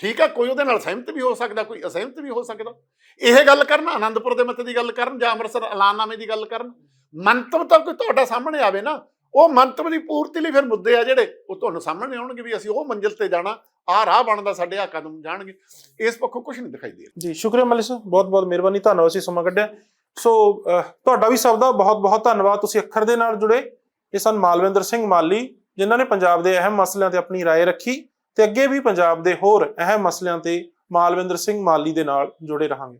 ਠੀਕ ਆ, ਕੋਈ ਉਹਦੇ ਨਾਲ ਸਹਿਮਤ ਵੀ ਹੋ ਸਕਦਾ, ਕੋਈ ਅਸਹਿਮਤ ਵੀ ਹੋ ਸਕਦਾ। ਇਹ ਗੱਲ ਕਰਨ, ਆਨੰਦਪੁਰ ਦੇ ਮੱਤੇ ਦੀ ਗੱਲ ਕਰਨ ਜਾਂ ਅੰਮ੍ਰਿਤਸਰ ਐਲਾਨਨਾਮੇ ਦੀ ਗੱਲ ਕਰਨ। ਮੰਤਵ ਤਾਂ ਕੋਈ ਤੁਹਾਡਾ ਸਾਹਮਣੇ ਆਵੇ ਨਾ ਉਹ ਮੰਤਵ ਦੀ ਪੂਰਤੀ ਲਈ ਫਿਰ ਮੁੱਦੇ ਆ ਜਿਹੜੇ ਉਹ ਤੁਹਾਨੂੰ ਸਾਹਮਣੇ ਆਉਣਗੇ ਵੀ ਅਸੀਂ ਉਹ ਮੰਜ਼ਿਲ ਤੇ ਜਾਣਾ ਆਹ ਰਾਹ ਬਣਦਾ ਸਾਡੇ ਆ ਕਦਮ ਜਾਣਗੇ ਇਸ ਪੱਖੋਂ ਕੁਝ ਨਹੀਂ ਦਿਖਾਈ ਦੇ ਰਿਹਾ ਜੀ ਸ਼ੁਕਰੀਆ ਮਲਿਕ ਸਾਹਿਬ ਬਹੁਤ ਬਹੁਤ ਮਿਹਰਬਾਨੀ ਧੰਨਵਾਦ ਸੀ ਸਮਾਂ ਕੱਢਿਆ ਸੋ ਅਹ, ਤੁਹਾਡਾ ਵੀ ਸਭ ਦਾ ਬਹੁਤ ਬਹੁਤ ਧੰਨਵਾਦ ਤੁਸੀਂ ਅੱਖਰ ਦੇ ਨਾਲ ਜੁੜੇ ਇਹ ਸਨ ਮਾਲਵਿੰਦਰ ਸਿੰਘ ਮਾਲੀ ਜਿਨ੍ਹਾਂ ਨੇ ਪੰਜਾਬ ਦੇ ਅਹਿਮ ਮਸਲਿਆਂ ਤੇ ਆਪਣੀ رائے ਰੱਖੀ ਤੇ ਅੱਗੇ ਵੀ ਪੰਜਾਬ ਦੇ ਹੋਰ ਅਹਿਮ ਮਸਲਿਆਂ ਤੇ ਮਾਲਵਿੰਦਰ ਸਿੰਘ ਮਾਲੀ ਦੇ ਨਾਲ ਜੁੜੇ ਰਹਾਂਗੇ